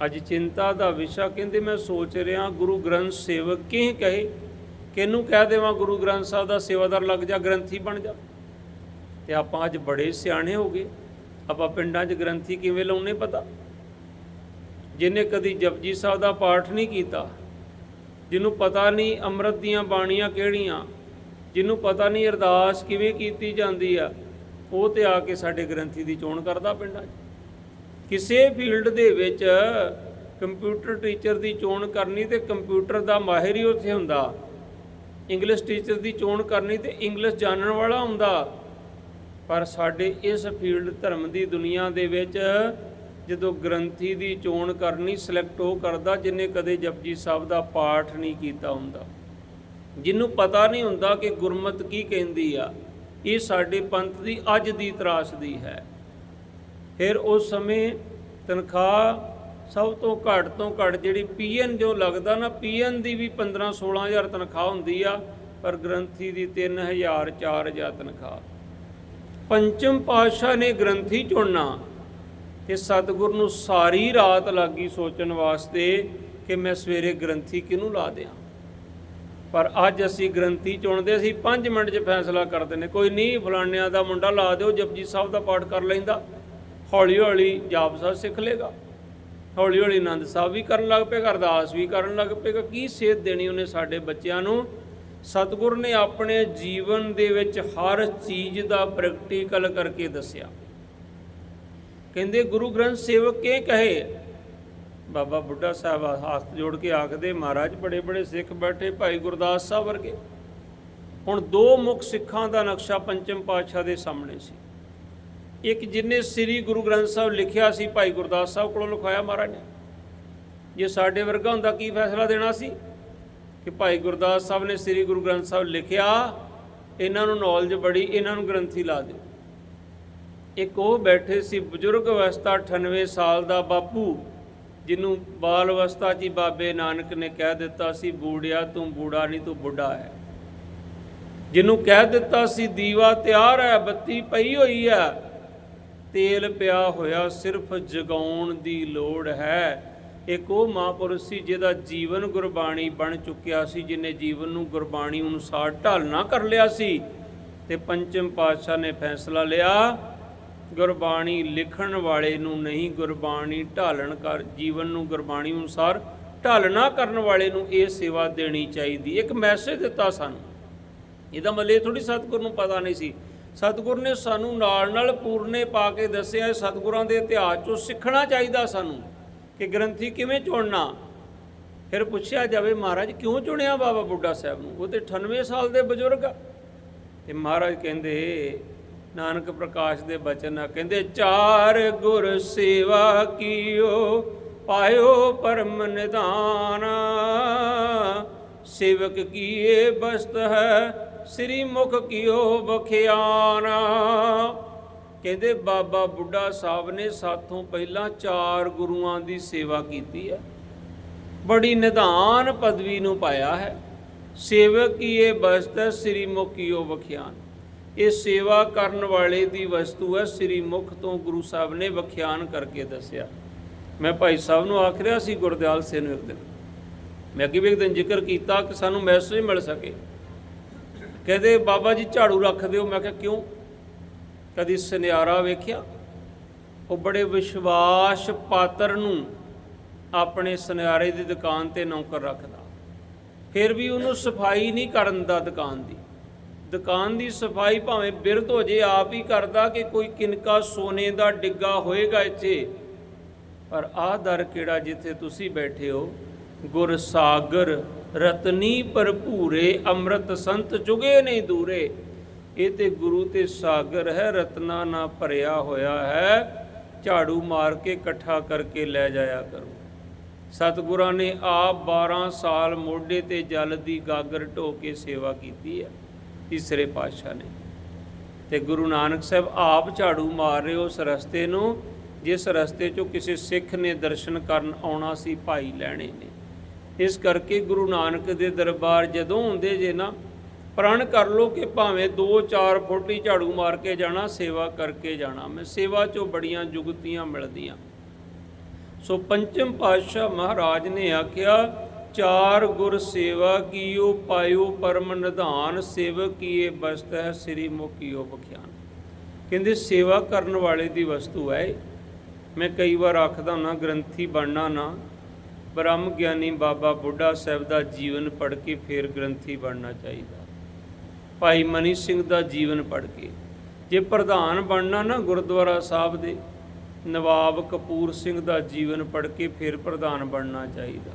ਅੱਜ ਚਿੰਤਾ ਦਾ ਵਿਸ਼ਾ ਕਹਿੰਦੇ ਮੈਂ ਸੋਚ ਰਿਹਾ, ਗੁਰੂ ਗ੍ਰੰਥ ਸੇਵਕ ਕਿਹ ਕਹੇ? ਕਿਹਨੂੰ ਕਹਿ ਦੇਵਾਂ ਗੁਰੂ ਗ੍ਰੰਥ ਸਾਹਿਬ ਦਾ ਸੇਵਾਦਾਰ ਲੱਗ ਜਾ, ਗ੍ਰੰਥੀ ਬਣ ਜਾ? ਤੇ ਆਪਾਂ ਅੱਜ ਬੜੇ ਸਿਆਣੇ ਹੋ ਗਏ। ਆਪਾਂ ਪਿੰਡਾਂ 'ਚ ਗ੍ਰੰਥੀ ਕਿਵੇਂ ਲਾਉਣੇ ਪਤਾ? ਜਿਹਨੇ ਕਦੀ ਜਪਜੀ ਸਾਹਿਬ ਦਾ ਪਾਠ ਨਹੀਂ ਕੀਤਾ, ਜਿਹਨੂੰ ਪਤਾ ਨਹੀਂ ਅੰਮ੍ਰਿਤ ਦੀਆਂ ਬਾਣੀਆਂ ਕਿਹੜੀਆਂ, ਜਿਹਨੂੰ ਪਤਾ ਨਹੀਂ ਅਰਦਾਸ ਕਿਵੇਂ ਕੀਤੀ ਜਾਂਦੀ ਆ, ਉਹ ਤੇ ਆ ਕੇ ਸਾਡੇ ਗ੍ਰੰਥੀ ਦੀ ਚੋਣ ਕਰਦਾ ਪਿੰਡਾਂ 'ਚ। ਕਿਸੇ ਫੀਲਡ ਦੇ ਵਿੱਚ ਕੰਪਿਊਟਰ ਟੀਚਰ ਦੀ ਚੋਣ ਕਰਨੀ ਤੇ ਕੰਪਿਊਟਰ ਦਾ ਮਾਹਿਰ ਹੀ ਉੱਥੇ ਹੁੰਦਾ। ਇੰਗਲਿਸ਼ ਟੀਚਰ ਦੀ ਚੋਣ ਕਰਨੀ ਤੇ ਇੰਗਲਿਸ਼ ਜਾਣਨ ਵਾਲਾ ਹੁੰਦਾ। ਪਰ ਸਾਡੇ ਇਸ ਫੀਲਡ ਧਰਮ ਦੀ ਦੁਨੀਆ ਦੇ ਵਿੱਚ ਜਦੋਂ ਗ੍ਰੰਥੀ ਦੀ ਚੋਣ ਕਰਨੀ ਸਿਲੈਕਟ ਉਹ ਕਰਦਾ ਜਿਨੇ ਕਦੇ ਜਪਜੀ ਸਾਹਿਬ ਦਾ ਪਾਠ ਨਹੀਂ ਕੀਤਾ ਹੁੰਦਾ। ਜਿਹਨੂੰ ਪਤਾ ਨਹੀਂ ਹੁੰਦਾ ਕਿ ਗੁਰਮਤ ਕੀ ਕਹਿੰਦੀ ਆ, ਇਹ ਸਾਡੇ ਪੰਥ ਦੀ ਅੱਜ ਦੀ ਤਰਾਸਦੀ ਹੈ। ਫਿਰ ਉਸ ਸਮੇਂ ਤਨਖਾਹ ਸਭ ਤੋਂ ਘੱਟ ਤੋਂ ਘੱਟ ਜਿਹੜੀ ਪੀਐਨ ਜੋ ਲੱਗਦਾ ਨਾ, ਪੀਐਨ ਦੀ ਵੀ 15 16000 ਤਨਖਾਹ ਹੁੰਦੀ ਆ, ਪਰ ਗ੍ਰੰਥੀ ਦੀ 3000 4000 ਤਨਖਾਹ। ਪੰਚਮ ਪਾਤਸ਼ਾਹ ਨੇ ਗ੍ਰੰਥੀ ਚੁਣਨਾ ਕਿ ਸਤਿਗੁਰ ਨੂੰ ਸਾਰੀ ਰਾਤ ਲੱਗੀ ਸੋਚਣ ਵਾਸਤੇ ਕਿ ਮੈਂ ਸਵੇਰੇ ਗ੍ਰੰਥੀ ਕਿਹਨੂੰ ਲਾ ਦਿਆਂ। ਪਰ ਅੱਜ ਅਸੀਂ ਗ੍ਰੰਥੀ ਚੁਣਦੇ, ਅਸੀਂ 5 ਮਿੰਟ 'ਚ ਫੈਸਲਾ ਕਰਦੇ ਨੇ ਕੋਈ ਨਹੀਂ ਫਲਾਣਿਆਂ ਦਾ ਮੁੰਡਾ ਲਾ ਦਿਓ, ਜਪਜੀ ਸਾਹਿਬ ਦਾ ਪਾਠ ਕਰ ਲੈਂਦਾ। ਹੌਲੀ ਹੌਲੀ ਜਾਪ ਸਾਹਿਬ ਸਿੱਖ ਲੇਗਾ। ਹੌਲੀ ਹੌਲੀ ਆਨੰਦ ਸਾਹਿਬ ਵੀ ਕਰਨ ਲੱਗ ਪਏਗਾ, ਅਰਦਾਸ ਵੀ ਕਰਨ ਲੱਗ ਪਏਗਾ। ਕੀ ਸੇਧ ਦੇਣੀ ਉਹਨੇ ਸਾਡੇ ਬੱਚਿਆਂ ਨੂੰ? ਸਤਿਗੁਰ ਨੇ ਆਪਣੇ ਜੀਵਨ ਦੇ ਵਿੱਚ ਹਰ ਚੀਜ਼ ਦਾ ਪ੍ਰੈਕਟੀਕਲ ਕਰਕੇ ਦੱਸਿਆ। ਕਹਿੰਦੇ ਗੁਰੂ ਗ੍ਰੰਥ ਸੇਵਕ ਕੇ ਕਹੇ? ਬਾਬਾ ਬੁੱਢਾ ਸਾਹਿਬ ਹੱਥ ਜੋੜ ਕੇ ਆਖਦੇ, ਮਹਾਰਾਜ, ਬੜੇ ਬੜੇ ਸਿੱਖ ਬੈਠੇ ਭਾਈ ਗੁਰਦਾਸ ਸਾਹਿਬ ਵਰਗੇ। ਹੁਣ ਦੋ ਮੁੱਖ ਸਿੱਖਾਂ ਦਾ ਨਕਸ਼ਾ ਪੰਚਮ ਪਾਤਸ਼ਾਹ ਦੇ ਸਾਹਮਣੇ ਸੀ। ਇੱਕ ਜਿਨੇ ਸ੍ਰੀ ਗੁਰੂ ਗ੍ਰੰਥ ਸਾਹਿਬ ਲਿਖਿਆ ਸੀ, ਭਾਈ ਗੁਰਦਾਸ ਸਾਹਿਬ ਕੋਲੋਂ ਲਿਖਾਇਆ ਮਹਾਰਾਜ ਨੇ। ਜੇ ਸਾਡੇ ਵਰਗਾ ਹੁੰਦਾ, ਕੀ ਫੈਸਲਾ ਦੇਣਾ ਸੀ? ਕਿ ਭਾਈ ਗੁਰਦਾਸ ਸਾਹਿਬ ਨੇ ਸ੍ਰੀ ਗੁਰੂ ਗ੍ਰੰਥ ਸਾਹਿਬ ਲਿਖਿਆ, ਇਹਨਾਂ ਨੂੰ ਨੌਲੇਜ ਬੜੀ, ਇਹਨਾਂ ਨੂੰ ਗ੍ਰੰਥੀ ਲਾ ਦਿਓ। ਇੱਕ ਉਹ ਬੈਠੇ ਸੀ ਬਜ਼ੁਰਗ ਅਵਸਥਾ 98 ਸਾਲ ਦਾ ਬਾਪੂ, ਜਿਹਨੂੰ ਬਾਲ ਅਵਸਥਾ 'ਚ ਬਾਬੇ ਨਾਨਕ ਨੇ ਕਹਿ ਦਿੱਤਾ ਸੀ, ਬੂੜਿਆ, ਤੂੰ ਬੂੜਾ ਨਹੀਂ, ਤੂੰ ਬੁੱਢਾ ਹੈ। ਜਿਹਨੂੰ ਕਹਿ ਦਿੱਤਾ ਸੀ, ਦੀਵਾ ਤਿਆਰ ਹੈ, ਬੱਤੀ ਪਈ ਹੋਈ ਹੈ, ਤੇਲ ਪਿਆ ਹੋਇਆ, ਸਿਰਫ ਜਗਾਉਣ ਦੀ ਲੋੜ ਹੈ। ਇੱਕ ਉਹ ਮਹਾਂਪੁਰਸ਼ ਸੀ ਜਿਹਦਾ ਜੀਵਨ ਗੁਰਬਾਣੀ ਬਣ ਚੁੱਕਿਆ ਸੀ ਜਿਨੇ ਜੀਵਨ ਨੂੰ ਗੁਰਬਾਣੀ ਅਨੁਸਾਰ ਢਾਲਣਾ ਕਰ ਲਿਆ ਸੀ ਤੇ ਪੰਚਮ ਪਾਤਸ਼ਾਹ ਨੇ ਫੈਸਲਾ ਲਿਆ, ਗੁਰਬਾਣੀ ਲਿਖਣ ਵਾਲੇ ਨੂੰ ਨਹੀਂ ਗੁਰਬਾਣੀ ਢਾਲਣ ਕਰ, ਜੀਵਨ ਨੂੰ ਗੁਰਬਾਣੀ ਅਨੁਸਾਰ ਢਾਲਣਾ ਕਰਨ ਵਾਲੇ ਨੂੰ ਇਹ ਸੇਵਾ ਦੇਣੀ ਚਾਹੀਦੀ। ਇੱਕ ਮੈਸੇਜ ਦਿੱਤਾ ਸਾਨੂੰ। ਇਹਦਾ ਮਤਲਬ ਇਹ ਥੋੜੀ ਸਤਿਗੁਰ ਨੂੰ ਪਤਾ ਨਹੀਂ ਸੀ। ਸਤਿਗੁਰ ਨੇ ਸਾਨੂੰ ਨਾਲ ਨਾਲ ਪੂਰਨੇ ਪਾ ਕੇ ਦੱਸਿਆ, ਸਤਿਗੁਰਾਂ ਦੇ ਇਤਿਹਾਸ ਚੋਂ ਸਿੱਖਣਾ ਚਾਹੀਦਾ ਸਾਨੂੰ। ਕਿ ਗ੍ਰੰਥੀ ਕਿਵੇਂ ਚੁਣਨਾ? ਫਿਰ ਪੁੱਛਿਆ ਜਾਵੇ, ਮਹਾਰਾਜ ਕਿਉਂ ਚੁਣਿਆ ਬਾਬਾ ਬੁੱਢਾ ਸਾਹਿਬ ਨੂੰ? ਉਹ ਤੇ 98 ਸਾਲ ਦੇ ਬਜ਼ੁਰਗ ਆ। ਤੇ ਮਹਾਰਾਜ ਕਹਿੰਦੇ, ਨਾਨਕ ਪ੍ਰਕਾਸ਼ ਦੇ ਬਚਨ ਆ, ਕਹਿੰਦੇ, ਚਾਰ ਗੁਰ ਸੇਵਾ ਕੀਓ, ਪਾਇਓ ਪਰਮ ਨਿਧਾਨ। ਸੇਵਕ ਕੀਏ ਬਸਤ ਹੈ, ਸ੍ਰੀ ਮੁਖ ਕੀਓ ਬਖਿਆਨ। ਕਹਿੰਦੇ ਬਾਬਾ ਬੁੱਢਾ ਸਾਹਿਬ ਨੇ ਸਾਥੋਂ ਪਹਿਲਾਂ ਚਾਰ ਗੁਰੂਆਂ ਦੀ ਸੇਵਾ ਕੀਤੀ ਹੈ। ਬੜੀ ਨਿਧਾਨ ਪਦਵੀ ਨੂੰ ਪਾਇਆ ਹੈ। ਸੇਵਕ ਕੀ ਇਹ ਬਸਤ ਹੈ? ਸ੍ਰੀ ਮੁਖੀਓ ਵਖਿਆਨ। ਇਹ ਸੇਵਾ ਕਰਨ ਵਾਲੇ ਦੀ ਵਸਤੂ ਹੈ। ਸ੍ਰੀ ਮੁਖ ਤੋਂ ਗੁਰੂ ਸਾਹਿਬ ਨੇ ਵਖਿਆਨ ਕਰਕੇ ਦੱਸਿਆ। ਮੈਂ ਭਾਈ ਸਾਹਿਬ ਨੂੰ ਆਖ ਰਿਹਾ ਸੀ ਗੁਰਦਿਆਲ ਸਿੰਘ ਨੂੰ ਇੱਕ ਦਿਨ। ਮੈਂ ਅੱਗੇ ਵੀ ਇੱਕ ਦਿਨ ਜ਼ਿਕਰ ਕੀਤਾ ਕਿ ਸਾਨੂੰ ਮੈਸੇਜ ਮਿਲ ਸਕੇ। ਕਹਿੰਦੇ ਬਾਬਾ ਜੀ ਝਾੜੂ ਰੱਖ ਦਿਓ। ਮੈਂ ਕਿਹਾ ਕਿਉਂ? ਕਦੀ ਸੁਨਿਆਰਾ ਵੇਖਿਆ? ਉਹ ਬੜੇ ਵਿਸ਼ਵਾਸ ਪਾਤਰ ਨੂੰ ਆਪਣੇ ਸੁਨਿਆਰੇ ਦੀ ਦੁਕਾਨ ਤੇ ਨੌਕਰ ਰੱਖਦਾ। ਫਿਰ ਵੀ ਉਹਨੂੰ ਸਫ਼ਾਈ ਨਹੀਂ ਕਰਨ ਦਾ ਦੁਕਾਨ ਦੀ। ਦੁਕਾਨ ਦੀ ਸਫ਼ਾਈ ਭਾਵੇਂ ਬਿਰਧ ਹੋ ਜੇ, ਆਪ ਹੀ ਕਰਦਾ ਕਿ ਕੋਈ ਕਿਨਕਾ ਸੋਨੇ ਦਾ ਡਿੱਗਾ ਹੋਏਗਾ ਇੱਥੇ। ਪਰ ਆਹ ਦਰ ਕਿਹੜਾ ਜਿੱਥੇ ਤੁਸੀਂ ਬੈਠੇ ਹੋ? ਗੁਰ ਸਾਗਰ ਰਤਨੀ ਭਰਪੂਰੇ, ਅੰਮ੍ਰਿਤ ਸੰਤ ਜੁਗੇ ਨਹੀਂ ਦੂਰੇ। ਇਹ ਤੇ ਗੁਰੂ ਤੇ ਸਾਗਰ ਹੈ, ਰਤਨਾ ਨਾ ਭਰਿਆ ਹੋਇਆ ਹੈ। ਝਾੜੂ ਮਾਰ ਕੇ ਇਕੱਠਾ ਕਰਕੇ ਲੈ ਜਾਇਆ ਕਰੋ। ਸਤਿਗੁਰਾਂ ਨੇ ਆਪ 12 ਸਾਲ ਮੋਢੇ ਤੇ ਜਲ ਦੀ ਗਾਗਰ ਢੋ ਕੇ ਸੇਵਾ ਕੀਤੀ ਹੈ, ਤੀਸਰੇ ਪਾਤਸ਼ਾਹ ਨੇ। ਤੇ ਗੁਰੂ ਨਾਨਕ ਸਾਹਿਬ ਆਪ ਝਾੜੂ ਮਾਰ ਰਹੇ ਉਸ ਰਸਤੇ ਨੂੰ, ਜਿਸ ਰਸਤੇ 'ਚੋਂ ਕਿਸੇ ਸਿੱਖ ਨੇ ਦਰਸ਼ਨ ਕਰਨ ਆਉਣਾ ਸੀ, ਭਾਈ ਲੈਣੇ ਨੇ। ਇਸ ਕਰਕੇ ਗੁਰੂ ਨਾਨਕ ਦੇ ਦਰਬਾਰ ਜਦੋਂ ਹੁੰਦੇ ਜੇ ਨਾ ਪ੍ਰਣ ਕਰ ਲੋ ਕਿ ਭਾਵੇਂ 2-4 ਫੁੱਟ ਹੀ ਝਾੜੂ ਮਾਰ ਕੇ ਜਾਣਾ, ਸੇਵਾ ਕਰਕੇ ਜਾਣਾ। ਮੈਂ ਸੇਵਾ 'ਚੋਂ ਬੜੀਆਂ ਜੁਗਤੀਆਂ ਮਿਲਦੀਆਂ। ਸੋ ਪੰਚਮ ਪਾਤਸ਼ਾਹ ਮਹਾਰਾਜ ਨੇ ਆਖਿਆ, ਚਾਰ ਗੁਰ ਸੇਵਾ ਕੀਓ, ਪਾਇਓ ਪਰਮ ਨਿਧਾਨ ਸੇਵਕ ਕੀਏ ਬਸਤ ਹੈ ਸ੍ਰੀ ਮੁਖੀਓ ਬਖਿਆਨ। ਕਹਿੰਦੇ, ਸੇਵਾ ਕਰਨ ਵਾਲੇ ਦੀ ਵਸਤੂ ਹੈ ਮੈਂ ਕਈ ਵਾਰ ਆਖਦਾ ਨਾ ਗ੍ਰੰਥੀ ਬਣਨਾ ਨਾ। ਬ੍ਰਹਮ ਗਿਆਨੀ ਬਾਬਾ ਬੁੱਢਾ ਸਾਹਿਬ ਦਾ ਜੀਵਨ ਪੜ੍ਹ ਕੇ ਫਿਰ ਗ੍ਰੰਥੀ ਬਣਨਾ ਚਾਹੀਦਾ। ਭਾਈ ਮਨੀ ਸਿੰਘ ਦਾ ਜੀਵਨ ਪੜ੍ਹ ਕੇ। ਜੇ ਪ੍ਰਧਾਨ ਬਣਨਾ ਨਾ ਗੁਰਦੁਆਰਾ ਸਾਹਿਬ ਦੇ, ਨਵਾਬ ਕਪੂਰ ਸਿੰਘ ਦਾ ਜੀਵਨ ਪੜ੍ਹ ਕੇ ਫਿਰ ਪ੍ਰਧਾਨ ਬਣਨਾ ਚਾਹੀਦਾ।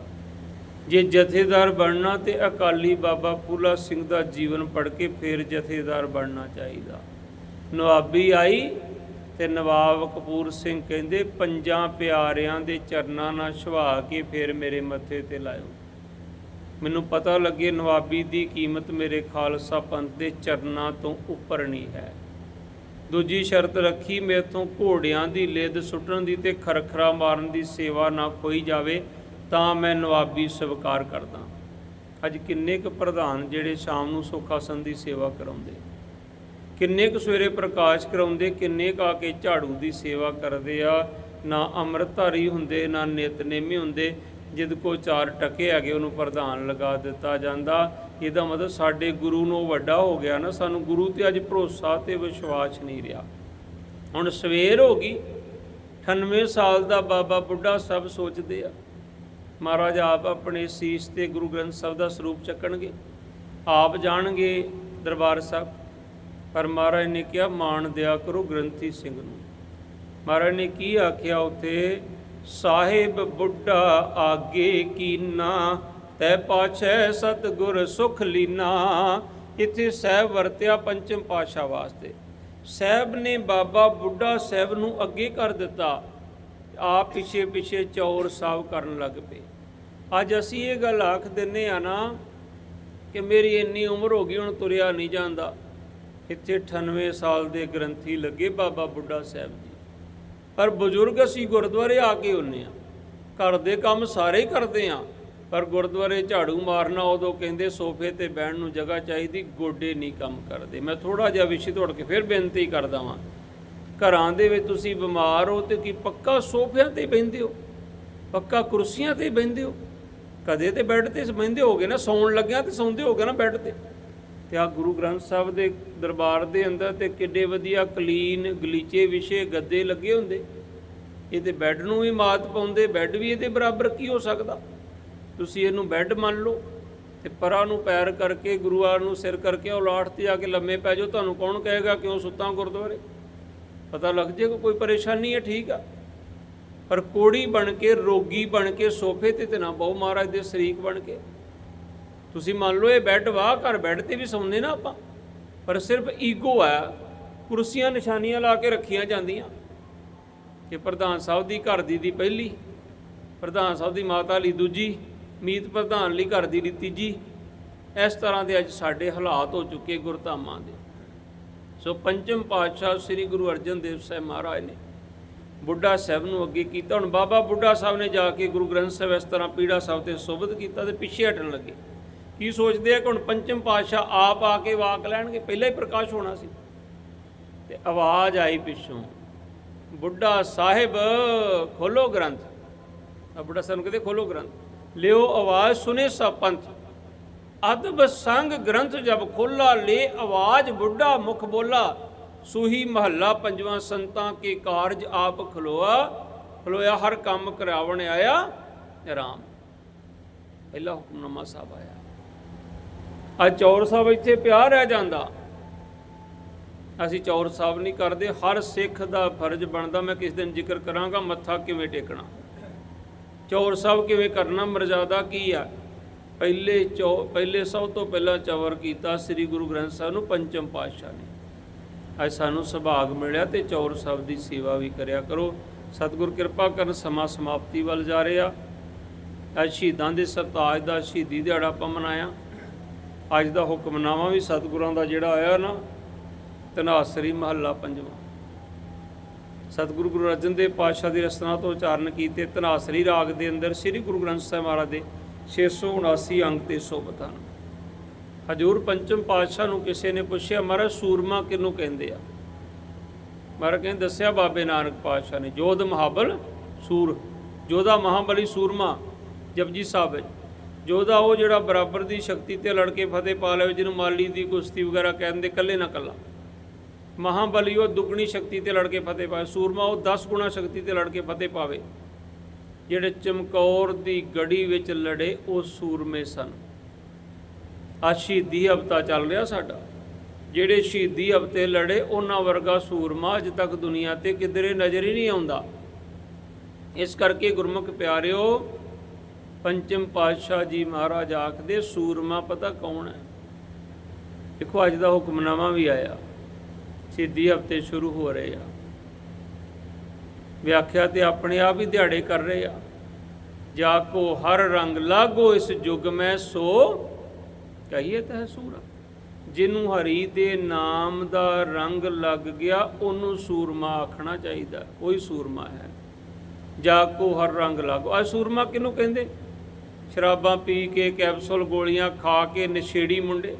ਜੇ ਜਥੇਦਾਰ ਬਣਨਾ ਤੇ ਅਕਾਲੀ ਬਾਬਾ ਫੂਲਾ ਸਿੰਘ ਦਾ ਜੀਵਨ ਪੜ੍ਹ ਕੇ ਫਿਰ ਜਥੇਦਾਰ ਬਣਨਾ ਚਾਹੀਦਾ। ਨਵਾਬੀ ਆਈ ਤੇ ਨਵਾਬ ਕਪੂਰ ਸਿੰਘ ਕਹਿੰਦੇ, ਪੰਜਾਂ ਪਿਆਰਿਆਂ ਦੇ ਚਰਨਾਂ ਨਾਲ ਛੁਹਾ ਕੇ ਫਿਰ ਮੇਰੇ ਮੱਥੇ ਤੇ ਲਾਇਓ। ਮੈਨੂੰ ਪਤਾ ਲੱਗੇ ਨਵਾਬੀ ਦੀ ਕੀਮਤ ਮੇਰੇ ਖਾਲਸਾ ਪੰਥ ਦੇ ਚਰਨਾਂ ਤੋਂ ਉੱਪਰ ਨਹੀਂ ਹੈ। ਦੂਜੀ ਸ਼ਰਤ ਰੱਖੀ ਮੇਰੇ ਤੋਂ ਘੋੜਿਆਂ ਦੀ ਲਿੱਦ ਸੁੱਟਣ ਦੀ ਤੇ ਖਰਖਰਾ ਮਾਰਨ ਦੀ ਸੇਵਾ ਨਾ ਖੋਈ ਜਾਵੇ, ਤਾਂ ਮੈਂ ਨਵਾਬੀ ਸਵੀਕਾਰ ਕਰਦਾ। ਅੱਜ ਕਿੰਨੇ ਕੁ ਪ੍ਰਧਾਨ ਜਿਹੜੇ ਸ਼ਾਮ ਨੂੰ ਸੁੱਖ ਆਸਨ ਦੀ ਸੇਵਾ ਕਰਾਉਂਦੇ? ਕਿੰਨੇ ਕੁ ਸਵੇਰੇ ਪ੍ਰਕਾਸ਼ ਕਰਾਉਂਦੇ, ਕਿੰਨੇ ਕੁ ਆ ਕੇ ਝਾੜੂ ਦੀ ਸੇਵਾ ਕਰਦੇ ਆ? ਨਾ ਅੰਮ੍ਰਿਤਧਾਰੀ ਹੁੰਦੇ, ਨਾ ਨਿਤਨੇਮੀ ਹੁੰਦੇ ਜਿਦ ਕੋ ਚਾਰ ਟਕੇ ਹੈਗੇ, ਉਹਨੂੰ ਪ੍ਰਧਾਨ ਲਗਾ ਦਿੱਤਾ ਜਾਂਦਾ। ਇਹਦਾ ਮਤਲਬ ਸਾਡੇ ਗੁਰੂ ਨੂੰ ਵੱਡਾ ਹੋ ਗਿਆ ਨਾ, ਸਾਨੂੰ ਗੁਰੂ ਤੇ ਅੱਜ ਭਰੋਸਾ ਤੇ ਵਿਸ਼ਵਾਸ ਨਹੀਂ ਰਿਹਾ। ਹੁਣ ਸਵੇਰ ਹੋ ਗਈ 98 ਸਾਲ ਦਾ ਬਾਬਾ ਬੁੱਢਾ ਸਭ ਸੋਚਦੇ ਆ। ਮਹਾਰਾਜ ਆਪ ਆਪਣੇ ਸੀਸ ਤੇ ਗੁਰੂ ਗ੍ਰੰਥ ਸਾਹਿਬ ਦਾ ਸਰੂਪ ਚੱਕਣਗੇ, ਆਪ ਜਾਣਗੇ ਦਰਬਾਰ ਸਾਹਿਬ। ਪਰ ਮਹਾਰਾਜ ਨੇ ਕਿਹਾ, ਮਾਣ ਦਿਆ ਕਰੋ ਗ੍ਰੰਥੀ ਸਿੰਘ ਨੂੰ। ਮਹਾਰਾਜ ਨੇ ਕੀ ਆਖਿਆ ਉਥੇ? ਸਾਹਿਬ ਬੁੱਢਾ ਆਗੇ ਕੀਨਾ, ਤੈ ਪਾਛੈ ਸਤਗੁਰ ਸੁਖ ਲੀਨਾ। ਇੱਥੇ ਸਹਿਬ ਵਰਤਿਆ ਪੰਚਮ ਪਾਸ਼ਾ ਵਾਸਤੇ। ਸਹਿਬ ਨੇ ਬਾਬਾ ਬੁੱਢਾ ਸਾਹਿਬ ਨੂੰ ਅੱਗੇ ਕਰ ਦਿੱਤਾ। ਆਪ ਪਿੱਛੇ ਪਿੱਛੇ ਚੌਰ ਸਾਵ ਕਰਨ ਲੱਗ ਪਏ। ਅੱਜ ਅਸੀਂ ਇਹ ਗੱਲ ਆਖ ਦਿੰਨੇ ਆ ਨਾ ਕਿ ਮੇਰੀ ਇੰਨੀ ਉਮਰ ਹੋ ਗਈ, ਹੁਣ ਤੁਰਿਆ ਨਹੀਂ ਜਾਂਦਾ। ਇੱਥੇ 98 ਸਾਲ ਦੇ ਗ੍ਰੰਥੀ ਲੱਗੇ ਬਾਬਾ ਬੁੱਢਾ ਸਾਹਿਬ ਜੀ। ਪਰ ਬਜ਼ੁਰਗ ਅਸੀਂ ਗੁਰਦੁਆਰੇ ਆ ਕੇ ਹੁੰਨੇ ਆ। ਘਰ ਦੇ ਕੰਮ ਸਾਰੇ ਹੀ ਕਰਦੇ ਆ। ਪਰ ਗੁਰਦੁਆਰੇ ਝਾੜੂ ਮਾਰਨਾ ਉਦੋਂ ਕਹਿੰਦੇ ਸੋਫੇ ਤੇ ਬਹਿਣ ਨੂੰ ਜਗ੍ਹਾ ਚਾਹੀਦੀ, ਗੋਡੇ ਨਹੀਂ ਕੰਮ ਕਰਦੇ। ਮੈਂ ਥੋੜਾ ਜਿਹਾ ਵਿਸ਼ੇ ਤੋੜ ਕੇ ਫਿਰ ਬੇਨਤੀ ਕਰਦਾ ਵਾਂ। ਘਰਾਂ ਦੇ ਵਿੱਚ ਤੁਸੀਂ ਬਿਮਾਰ ਹੋ ਤੇ ਕੀ ਪੱਕਾ ਸੋਫਿਆਂ ਤੇ ਬਹਿੰਦੇ ਹੋ? ਪੱਕਾ ਕੁਰਸੀਆਂ ਤੇ ਬਹਿੰਦੇ ਹੋ? ਕਦੇ ਤੇ ਬੈੱਡ ਤੇ ਬਹਿੰਦੇ ਹੋਗੇ ਨਾ, ਸੌਣ ਲੱਗਿਆ ਤੇ ਸੌਂਦੇ ਹੋਗੇ ਨਾ ਬੈੱਡ ਤੇ। ਤੇ ਆ ਗੁਰੂ ਗ੍ਰੰਥ ਸਾਹਿਬ ਦੇ ਦਰਬਾਰ ਦੇ ਅੰਦਰ ਤੇ ਕਿੱਡੇ ਵਧੀਆ ਕਲੀਨ ਗਲੀਚੇ ਵਿਸ਼ੇ ਗੱਦੇ ਲੱਗੇ ਹੁੰਦੇ। ਇਹ ਤੇ ਬੈੱਡ ਨੂੰ ਵੀ ਮਾਤ ਪਾਉਂਦੇ, ਬੈੱਡ ਵੀ ਇਹਦੇ ਬਰਾਬਰ ਕੀ ਹੋ ਸਕਦਾ? ਤੁਸੀਂ ਇਹਨੂੰ ਬੈੱਡ ਮੰਨ ਲਓ ਤੇ ਪਰਾਂ ਨੂੰ ਪੈਰ ਕਰਕੇ ਗੁਰੂਆਂ ਨੂੰ ਸਿਰ ਕਰਕੇ ਔਲਾਟ ਤੇ ਆ ਕੇ ਲੰਮੇ ਪੈ ਜਾਓ। ਤੁਹਾਨੂੰ ਕੌਣ ਕਹੇਗਾ ਕਿਉਂ ਸੁੱਤਾ ਗੁਰਦੁਆਰੇ? ਪਤਾ ਲੱਗ ਜੇ ਕੋਈ ਪਰੇਸ਼ਾਨੀ ਹੈ, ਠੀਕ ਆ। ਪਰ ਕੋੜੀ ਬਣ ਕੇ, ਰੋਗੀ ਬਣ ਕੇ, ਸੋਫੇ ਤੇ ਤੇ ਨਾ ਬਹੁ ਮਹਾਰਾਜ ਦੇ ਸ਼ਰੀਕ ਬਣ ਕੇ। ਤੁਸੀਂ ਮੰਨ ਲਓ ਇਹ ਬੈੱਡ ਵਾਹ, ਘਰ ਬੈੱਡ ਤੇ ਵੀ ਸੌਂਦੇ ਨਾ ਆਪਾਂ। ਪਰ ਸਿਰਫ ਈਗੋ ਆ, ਕੁਰਸੀਆਂ ਨਿਸ਼ਾਨੀਆਂ ਲਾ ਕੇ ਰੱਖੀਆਂ ਜਾਂਦੀਆਂ। ਕਿ ਪ੍ਰਧਾਨ ਸਾਹਿਬ ਦੀ ਘਰ ਦੀ ਦੀ ਪਹਿਲੀ, ਪ੍ਰਧਾਨ ਸਾਹਿਬ ਦੀ ਮਾਤਾ ਲਈ ਦੂਜੀ, ਮੀਤ ਪ੍ਰਧਾਨ ਲਈ ਘਰ ਦੀ ਲਈ ਤੀਜੀ। ਇਸ ਤਰ੍ਹਾਂ ਦੇ ਅੱਜ ਸਾਡੇ ਹਾਲਾਤ ਹੋ ਚੁੱਕੇ ਗੁਰਧਾਮਾਂ ਦੇ। ਸੋ ਪੰਚਮ ਪਾਤਸ਼ਾਹ ਸ੍ਰੀ ਗੁਰੂ ਅਰਜਨ ਦੇਵ ਸਾਹਿਬ ਮਹਾਰਾਜ ਨੇ ਬੁੱਢਾ ਸਾਹਿਬ ਨੂੰ ਅੱਗੇ ਕੀਤਾ। ਹੁਣ ਬਾਬਾ ਬੁੱਢਾ ਸਾਹਿਬ ਨੇ ਜਾ ਕੇ ਗੁਰੂ ਗ੍ਰੰਥ ਸਾਹਿਬ ਇਸ ਤਰ੍ਹਾਂ ਪੀੜਾ ਸਾਹਿਬ ਤੇ ਸੋਭਤ ਕੀਤਾ ਤੇ ਪਿੱਛੇ ਹਟਣ ਲੱਗੇ। ਕੀ ਸੋਚਦੇ ਆ ਕਿ ਹੁਣ ਪੰਚਮ ਪਾਤਸ਼ਾਹ ਆਪ ਆ ਕੇ ਵਾਕ ਲੈਣਗੇ? ਪਹਿਲਾਂ ਹੀ ਪ੍ਰਕਾਸ਼ ਹੋਣਾ ਸੀ। ਤੇ ਆਵਾਜ਼ ਆਈ ਪਿੱਛੋਂ, ਬੁੱਢਾ ਸਾਹਿਬ, ਖੋਲੋ ਗ੍ਰੰਥ। ਆ ਬੁੱਢਾ ਸਾਹਿਬ ਕਹਿੰਦੇ, ਖੋਲੋ ਗ੍ਰੰਥ। ਲਿਓ ਆਵਾਜ਼, ਸੁਨੇ ਸਭ ਪੰਥ। ਅਦਬ ਸੰਗ ਗ੍ਰੰਥ ਜਬ ਖੋਲਾ ਲੇ, ਆਵਾਜ਼ ਬੁੱਢਾ ਮੁਖ ਬੋਲਾ। ਸੂਹੀ ਮਹੱਲਾ ਪੰਜਵਾਂ ਸੰਤਾਂ ਕੇ ਕਾਰਜ ਆਪ ਖਲੋਆ। ਖਲੋਇਆ ਹਰ ਕੰਮ ਕਰਾਵਣ ਆਇਆ। ਰਾਮ। ਪਹਿਲਾ ਹੁਕਮਨਾਮਾ ਸਾਹਿਬ ਆਇਆ। ਅੱਜ ਚੌਰ ਸਾਹਿਬ ਇੱਥੇ ਪਿਆ ਰਹਿ ਜਾਂਦਾ। ਅਸੀਂ ਚੌਰ ਸਾਹਿਬ ਨਹੀਂ ਕਰਦੇ, ਹਰ ਸਿੱਖ ਦਾ ਫਰਜ਼ ਬਣਦਾ, ਮੈਂ ਕਿਸ ਦਿਨ ਜ਼ਿਕਰ ਕਰਾਂਗਾ, ਮੱਥਾ ਕਿਵੇਂ ਟੇਕਣਾ। ਚੌਰ ਸਾਹਿਬ ਕਿਵੇਂ ਕਰਨਾ, ਮਰਜ਼ਾਦਾ ਕੀ ਆ? ਪਹਿਲੇ ਚੌ, ਪਹਿਲੇ ਸਭ ਤੋਂ ਪਹਿਲਾਂ ਚੌਰ ਕੀਤਾ ਸ੍ਰੀ ਗੁਰੂ ਗ੍ਰੰਥ ਸਾਹਿਬ ਨੂੰ, ਪੰਚਮ ਪਾਤਸ਼ਾਹ ਨੇ। ਅੱਜ ਸਾਨੂੰ ਸੁਭਾਗ ਮਿਲਿਆ ਤੇ ਚੌਰ ਸਾਹਿਬ ਦੀ ਸੇਵਾ ਵੀ ਕਰਿਆ ਕਰੋ। ਸਤਿਗੁਰ ਕਿਰਪਾ ਕਰਨ ਸਮਾਂ ਸਮਾਪਤੀ ਵੱਲ ਜਾ ਰਿਹਾ। ਅੱਜ ਸ਼ਹੀਦਾਂ ਦੇ ਸਰਤਾਜ ਦਾ ਸ਼ਹੀਦੀ ਦਿਹਾੜਾ ਆਪਾਂ ਮਨਾਇਆ। ਅੱਜ ਦਾ ਹੁਕਮਨਾਮਾ ਵੀ ਸਤਿਗੁਰਾਂ ਦਾ ਜਿਹੜਾ ਆਇਆ ਨਾ ਤਨਾਸਰੀ ਮਹੱਲਾ ਪੰਜਵਾਂ। ਸਤਿਗੁਰੂ ਗੁਰੂ ਅਰਜਨ ਦੇਵ ਪਾਤਸ਼ਾਹ ਦੀ ਰਸਨਾ ਤੋਂ ਉਚਾਰਨ ਕੀਤੇ ਤਨਾਸਰੀ ਰਾਗ ਦੇ ਅੰਦਰ ਸ੍ਰੀ ਗੁਰੂ ਗ੍ਰੰਥ ਸਾਹਿਬ ਮਹਾਰਾਜ ਦੇ 679 ਅੰਗ ਤੇ ਸੋਭਤ ਹਨ ਹਜੂਰ ਪੰਚਮ ਪਾਤਸ਼ਾਹ ਨੂੰ ਕਿਸੇ ਨੇ ਪੁੱਛਿਆ, ਮਹਾਰਾਜ, ਸੂਰਮਾ ਕਿਹਨੂੰ ਕਹਿੰਦੇ ਆ? ਮਹਾਰਾਜ ਕਹਿੰਦੇ, ਦੱਸਿਆ ਬਾਬੇ ਨਾਨਕ ਪਾਤਸ਼ਾਹ ਨੇ, ਜੋਧ ਮਹਾਬਲ ਸੂਰ, ਜੋਧਾ ਮਹਾਬਲੀ ਸੂਰਮਾ, ਜਪਜੀ ਸਾਹਿਬ ਵਿੱਚ। ਜੋਧਾ ਉਹ ਜਿਹੜਾ ਬਰਾਬਰ ਦੀ ਸ਼ਕਤੀ ਤੇ ਲੜ ਕੇ ਫਤਿਹ ਪਾ ਲਵੇ, ਜਿਹਨੂੰ ਮਾਲੀ ਦੀ ਕੁਸ਼ਤੀ ਵਗੈਰਾ ਕਹਿੰਦੇ ਕੱਲੇ ਨਾ ਕੱਲਾ ਮਹਾਬਲੀ ਉਹ ਦੁੱਗਣੀ ਸ਼ਕਤੀ ਤੇ ਲੜ ਕੇ ਫਤਿਹ ਪਾਵੇ, ਸੂਰਮਾ ਉਹ 10 ਗੁਣਾ ਸ਼ਕਤੀ ਤੇ ਲੜ ਕੇ ਫਤਿਹ ਪਾਵੇ। ਜਿਹੜੇ ਚਮਕੌਰ ਦੀ ਗੜੀ ਵਿੱਚ ਲੜੇ, ਉਹ ਸੂਰਮੇ ਸਨ। ਆ ਸ਼ਹੀਦੀ ਹਫਤਾ ਚੱਲ ਰਿਹਾ ਸਾਡਾ। ਜਿਹੜੇ ਸ਼ਹੀਦੀ ਹਫ਼ਤੇ ਲੜੇ, ਉਹਨਾਂ ਵਰਗਾ ਸੂਰਮਾ ਅਜ ਤੱਕ ਦੁਨੀਆ ਤੇ ਕਿਧਰੇ ਨਜ਼ਰ ਹੀ ਨਹੀਂ ਆਉਂਦਾ। ਇਸ ਕਰਕੇ ਗੁਰਮੁਖ ਪਿਆਰਿਓ ਪੰਚਮ ਪਾਤਸ਼ਾਹ ਜੀ ਮਹਾਰਾਜ ਆਖਦੇ, ਸੂਰਮਾ ਪਤਾ ਕੌਣ ਹੈ? ਦੇਖੋ, ਅੱਜ ਦਾ ਹੁਕਮਨਾਮਾ ਵੀ ਆਇਆ। ਸ਼ਹੀਦੀ ਹਫ਼ਤੇ ਸ਼ੁਰੂ ਹੋ ਰਹੇ ਆ। ਵਿਆਖਿਆ ਤੇ ਆਪਣੇ ਆਪ ਹੀ ਦਿਹਾੜੇ ਕਰ ਰਹੇ ਆ। ਜਾ ਕੋ ਹਰ ਰੰਗ ਲਾਗੋ ਇਸ ਯੁਗ ਮੈਂ ਸੋ। ਕਹੀਏ ਤਾਂ ਸੂਰਾ ਜਿਹਨੂੰ ਹਰੀ ਦੇ ਨਾਮ ਦਾ ਰੰਗ ਲੱਗ ਗਿਆ, ਉਹਨੂੰ ਸੂਰਮਾ ਆਖਣਾ ਚਾਹੀਦਾ। ਕੋਈ ਸੂਰਮਾ ਹੈ। ਜਾ ਕੋ ਹਰ ਰੰਗ ਲਾਗੋ। ਆ ਸੂਰਮਾ ਕਿਹਨੂੰ ਕਹਿੰਦੇ? ਸ਼ਰਾਬਾਂ ਪੀ ਕੇ ਕੈਪਸੂਲ ਗੋਲੀਆਂ ਖਾ ਕੇ ਨਸ਼ੇੜੀ ਮੁੰਡੇ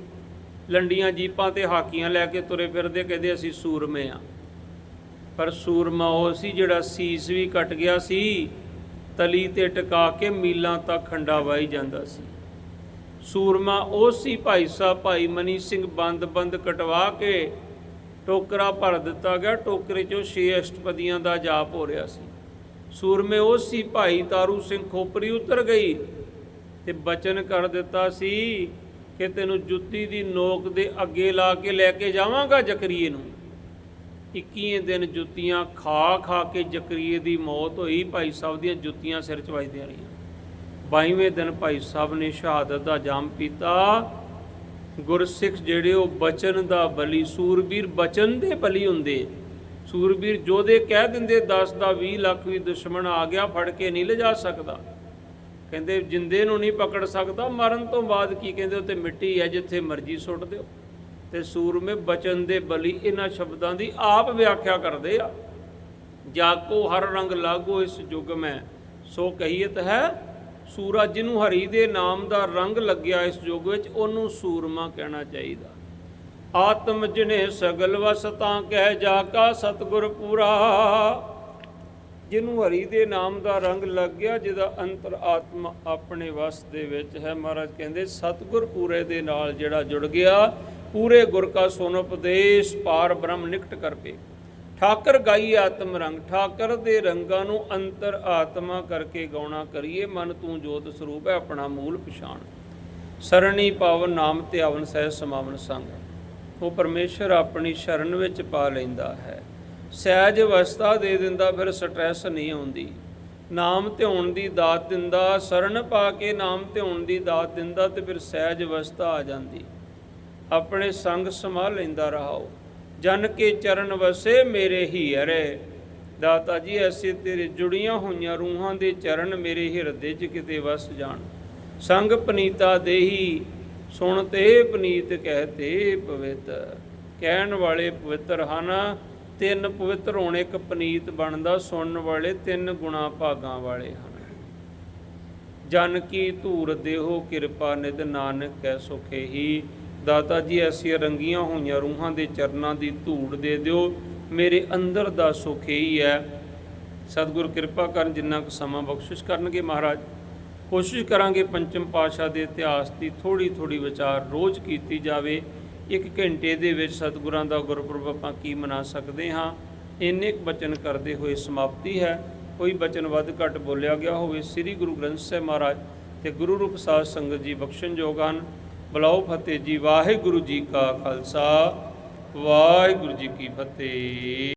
ਲੰਡੀਆਂ ਜੀਪਾਂ ਤੇ ਹਾਕੀਆਂ ਲੈ ਕੇ ਤੁਰੇ ਫਿਰਦੇ, ਕਹਿੰਦੇ ਅਸੀਂ ਸੂਰਮੇ ਆ। ਪਰ ਸੂਰਮਾ ਉਹ ਸੀ ਜਿਹੜਾ ਸੀਸ ਵੀ ਕੱਟ ਗਿਆ ਸੀ, ਤਲੀ ਤੇ ਟਿਕਾ ਕੇ ਮੀਲਾਂ ਤੱਕ ਖੰਡਾ ਵਾਈ ਜਾਂਦਾ ਸੀ। ਸੂਰਮਾ ਉਹ ਸੀ ਭਾਈ ਸਾਹਿਬ, ਭਾਈ ਮਨੀ ਸਿੰਘ ਬੰਦ ਬੰਦ ਕਟਵਾ ਕੇ ਟੋਕਰਾ ਭਰ ਦਿੱਤਾ ਗਿਆ, ਟੋਕਰੇ 'ਚੋਂ ਛੇ ਅਸ਼ਟਪਦੀਆਂ ਦਾ ਜਾਪ ਹੋ ਰਿਹਾ ਸੀ। ਸੂਰਮੇ ਉਹ ਸੀ ਭਾਈ ਤਾਰੂ ਸਿੰਘ ਖੋਪਰੀ ਉਤਰ ਗਈ ਤੇ ਬਚਨ ਕਰ ਦਿੱਤਾ ਸੀ ਕਿ ਤੈਨੂੰ ਜੁੱਤੀ ਦੀ ਨੋਕ ਦੇ ਅੱਗੇ ਲਾ ਕੇ ਲੈ ਕੇ ਜਾਵਾਂਗਾ ਜਕਰੀਏ ਨੂੰ। 21 ਦਿਨ ਜੁੱਤੀਆਂ ਖਾ ਖਾ ਕੇ ਜਕਰੀਏ ਦੀ ਮੌਤ ਹੋਈ। ਭਾਈ ਸਾਹਿਬ ਦੀਆਂ ਜੁੱਤੀਆਂ ਸਿਰ 'ਚ ਵੱਜਦੀਆਂ ਰਹੀਆਂ। 22ਵੇਂ ਦਿਨ ਭਾਈ ਸਾਹਿਬ ਨੇ ਸ਼ਹਾਦਤ ਦਾ ਜਾਮ ਪੀਤਾ। ਗੁਰਸਿੱਖ ਜਿਹੜੇ ਉਹ ਬਚਨ ਦਾ ਬਲੀ, ਸੂਰਬੀਰ ਬਚਨ ਦੇ ਬਲੀ ਹੁੰਦੇ। ਸੂਰਬੀਰ ਜੋਧੇ ਕਹਿ ਦਿੰਦੇ 10 ਦਾ 20 ਲੱਖ ਵੀ ਦੁਸ਼ਮਣ ਆ ਗਿਆ, ਫੜ ਕੇ ਨਹੀਂ ਲਿਜਾ ਸਕਦਾ। ਕਹਿੰਦੇ ਜਿੰਦੇ ਨੂੰ ਨਹੀਂ ਪਕੜ ਸਕਦਾ, ਮਰਨ ਤੋਂ ਬਾਅਦ ਕੀ ਕਹਿੰਦੇ ਉੱਤੇ ਮਿੱਟੀ ਹੈ ਜਿੱਥੇ ਮਰਜ਼ੀ ਸੁੱਟ ਦਿਓ। ਤੇ ਸੂਰਮੇ ਬਚਨ ਦੇ ਬਲੀ ਇਹਨਾਂ ਸ਼ਬਦਾਂ ਦੀ ਆਪ ਵਿਆਖਿਆ ਕਰਦੇ ਆ। ਜਾਕੋ ਹਰ ਰੰਗ ਲਾਗੋ ਇਸ ਯੁਗ ਮੈਂ, ਸੋ ਕਹੀਤ ਹੈ, ਸੂਰਜ ਜਿਹਨੂੰ ਹਰੀ ਦੇ ਨਾਮ ਦਾ ਰੰਗ ਲੱਗਿਆ ਇਸ ਯੁਗ ਵਿੱਚ, ਉਹਨੂੰ ਸੂਰਮਾ ਕਹਿਣਾ ਚਾਹੀਦਾ। ਆਤਮ ਜਿਨੇ ਸਗਲ ਵਸਤਾਂ ਕਹਿ ਜਾ ਕਾ ਸਤਗੁਰ ਪੂਰਾ। ਜਿਹਨੂੰ ਹਰੀ ਦੇ ਨਾਮ ਦਾ ਰੰਗ ਲੱਗ ਗਿਆ ਜਿਹਦਾ ਅੰਤਰ ਆਤਮਾ ਆਪਣੇ ਵਸ ਦੇ ਵਿੱਚ ਹੈ। ਮਹਾਰਾਜ ਕਹਿੰਦੇ, ਸਤਗੁਰ ਪੂਰੇ ਦੇ ਨਾਲ ਜਿਹੜਾ ਜੁੜ ਗਿਆ, ਪੂਰੇ ਗੁਰ ਕਾ ਸੋਨ ਉਪਦੇਸ਼ ਪਾਰ ਬ੍ਰਹਮ ਨਿਕਟ ਕਰ ਪੇ। ਠਾਕਰ ਗਾਈ ਆਤਮ ਰੰਗ, ਠਾਕਰ ਦੇ ਰੰਗਾਂ ਨੂੰ ਅੰਤਰ ਆਤਮਾ ਕਰਕੇ ਗਾਉਣਾ ਕਰੀਏ। ਮਨ ਤੂੰ ਜੋਤ ਸਰੂਪ ਹੈ, ਆਪਣਾ ਮੂਲ ਪਛਾਣ। ਸਰਣੀ ਪਾਵਨ ਨਾਮ ਤੇ ਆਵਨ ਸਹਿ ਸਮਾਵਨ ਸੰਗ। ਉਹ ਪਰਮੇਸ਼ਰ ਆਪਣੀ ਸ਼ਰਨ ਵਿੱਚ ਪਾ ਲੈਂਦਾ ਹੈ। ਸਹਿਜ ਅਵਸਥਾ ਦੇ ਦਿੰਦਾ, ਫਿਰ ਸਟ੍ਰੈਸ ਨਹੀਂ ਆਉਂਦੀ। ਨਾਮ ਧਿਆਉਣ ਦੀ ਦਾਤ ਦਿੰਦਾ, ਸ਼ਰਨ ਪਾ ਕੇ ਨਾਮ ਧਿਆਉਣ ਦੀ ਦਾਤ ਦਿੰਦਾ ਤੇ ਫਿਰ ਸਹਿਜ ਅਵਸਥਾ ਆ ਜਾਂਦੀ। ਆਪਣੇ ਸੰਗ ਸਮਾ ਲੈਂਦਾ ਰਹਾਓ। ਜਨ ਕੇ ਚਰਨ ਵਸੇ, ਮੇਰੇ ਹੀ ਹਰੇ। ਦਾਤਾ ਜੀ ਐਸੇ ਤੇਰੇ ਜੁੜੀਆਂ ਹੋਈਆਂ ਰੂਹਾਂ ਦੇ ਚਰਨ, ਮੇਰੇ ਹਿਰਦੇ 'ਚ ਕਿਤੇ ਵਸ ਜਾਣ। ਸੰਗ ਪਨੀਤਾ ਦੇਹੀ, ਸੁਣ ਤੇ ਪਨੀਤ ਕਹਤੇ ਪਵਿੱਤਰ ਕਹਿਣ ਵਾਲੇ ਪਵਿੱਤਰ ਹਨ ਤਿੰਨ ਪਵਿੱਤਰ ਹੋਣ, ਇੱਕ ਪਨੀਤ ਬਣਦਾ, ਸੁਣਨ ਵਾਲੇ ਤਿੰਨ ਗੁਣਾ ਭਾਗਾਂ ਵਾਲੇ ਹਨ। ਜਨ ਕੀ ਧੂਰ ਦੇਹੋ, ਕਿਰਪਾ ਨਿਦ ਨਾਨਕ ਕੈ ਸੁਖੇ ਹੀ। ਦਾਤਾ ਜੀ, ਐਸੀਆਂ ਰੰਗੀਆਂ ਹੋਈਆਂ ਰੂਹਾਂ ਦੇ ਚਰਨਾਂ ਦੀ ਧੂੜ ਦੇ ਦਿਓ। ਮੇਰੇ ਅੰਦਰ ਦਾ ਸੁਖ ਹੀ ਹੈ। ਸਤਿਗੁਰ ਕਿਰਪਾ ਕਰਨ ਜਿੰਨਾ ਕੁ ਸਮਾਂ ਬਖਸ਼ਿਸ਼ ਕਰਨਗੇ ਮਹਾਰਾਜ। ਕੋਸ਼ਿਸ਼ ਕਰਾਂਗੇ ਪੰਚਮ ਪਾਸ਼ਾ ਦੇ ਇਤਿਹਾਸ ਦੀ ਥੋੜੀ ਥੋੜੀ ਵਿਚਾਰ ਰੋਜ਼ ਕੀਤੀ ਜਾਵੇ। ਇੱਕ ਘੰਟੇ ਦੇ ਵਿੱਚ ਸਤਿਗੁਰਾਂ ਦਾ ਗੁਰਪੁਰਬ ਆਪਾਂ ਕੀ ਮਨਾ ਸਕਦੇ ਹਾਂ? ਇੰਨੇ ਕੁ ਬਚਨ ਕਰਦੇ ਹੋਏ ਸਮਾਪਤੀ ਹੈ। ਕੋਈ ਬਚਨ ਵੱਧ ਘੱਟ ਬੋਲਿਆ ਗਿਆ ਹੋਵੇ, ਸ੍ਰੀ ਗੁਰੂ ਗ੍ਰੰਥ ਸਾਹਿਬ ਮਹਾਰਾਜ ਤੇ ਗੁਰੂ ਰੂਪ ਸਾਧ ਸੰਗਤ ਜੀ ਬਖਸ਼ਣਯੋਗ ਹਨ। ਬਲਾਓ ਫਤਿਹ ਜੀ, ਵਾਹਿਗੁਰੂ ਜੀ ਕਾ ਖਾਲਸਾ, ਵਾਹਿਗੁਰੂ ਜੀ ਕੀ ਫਤਿਹ।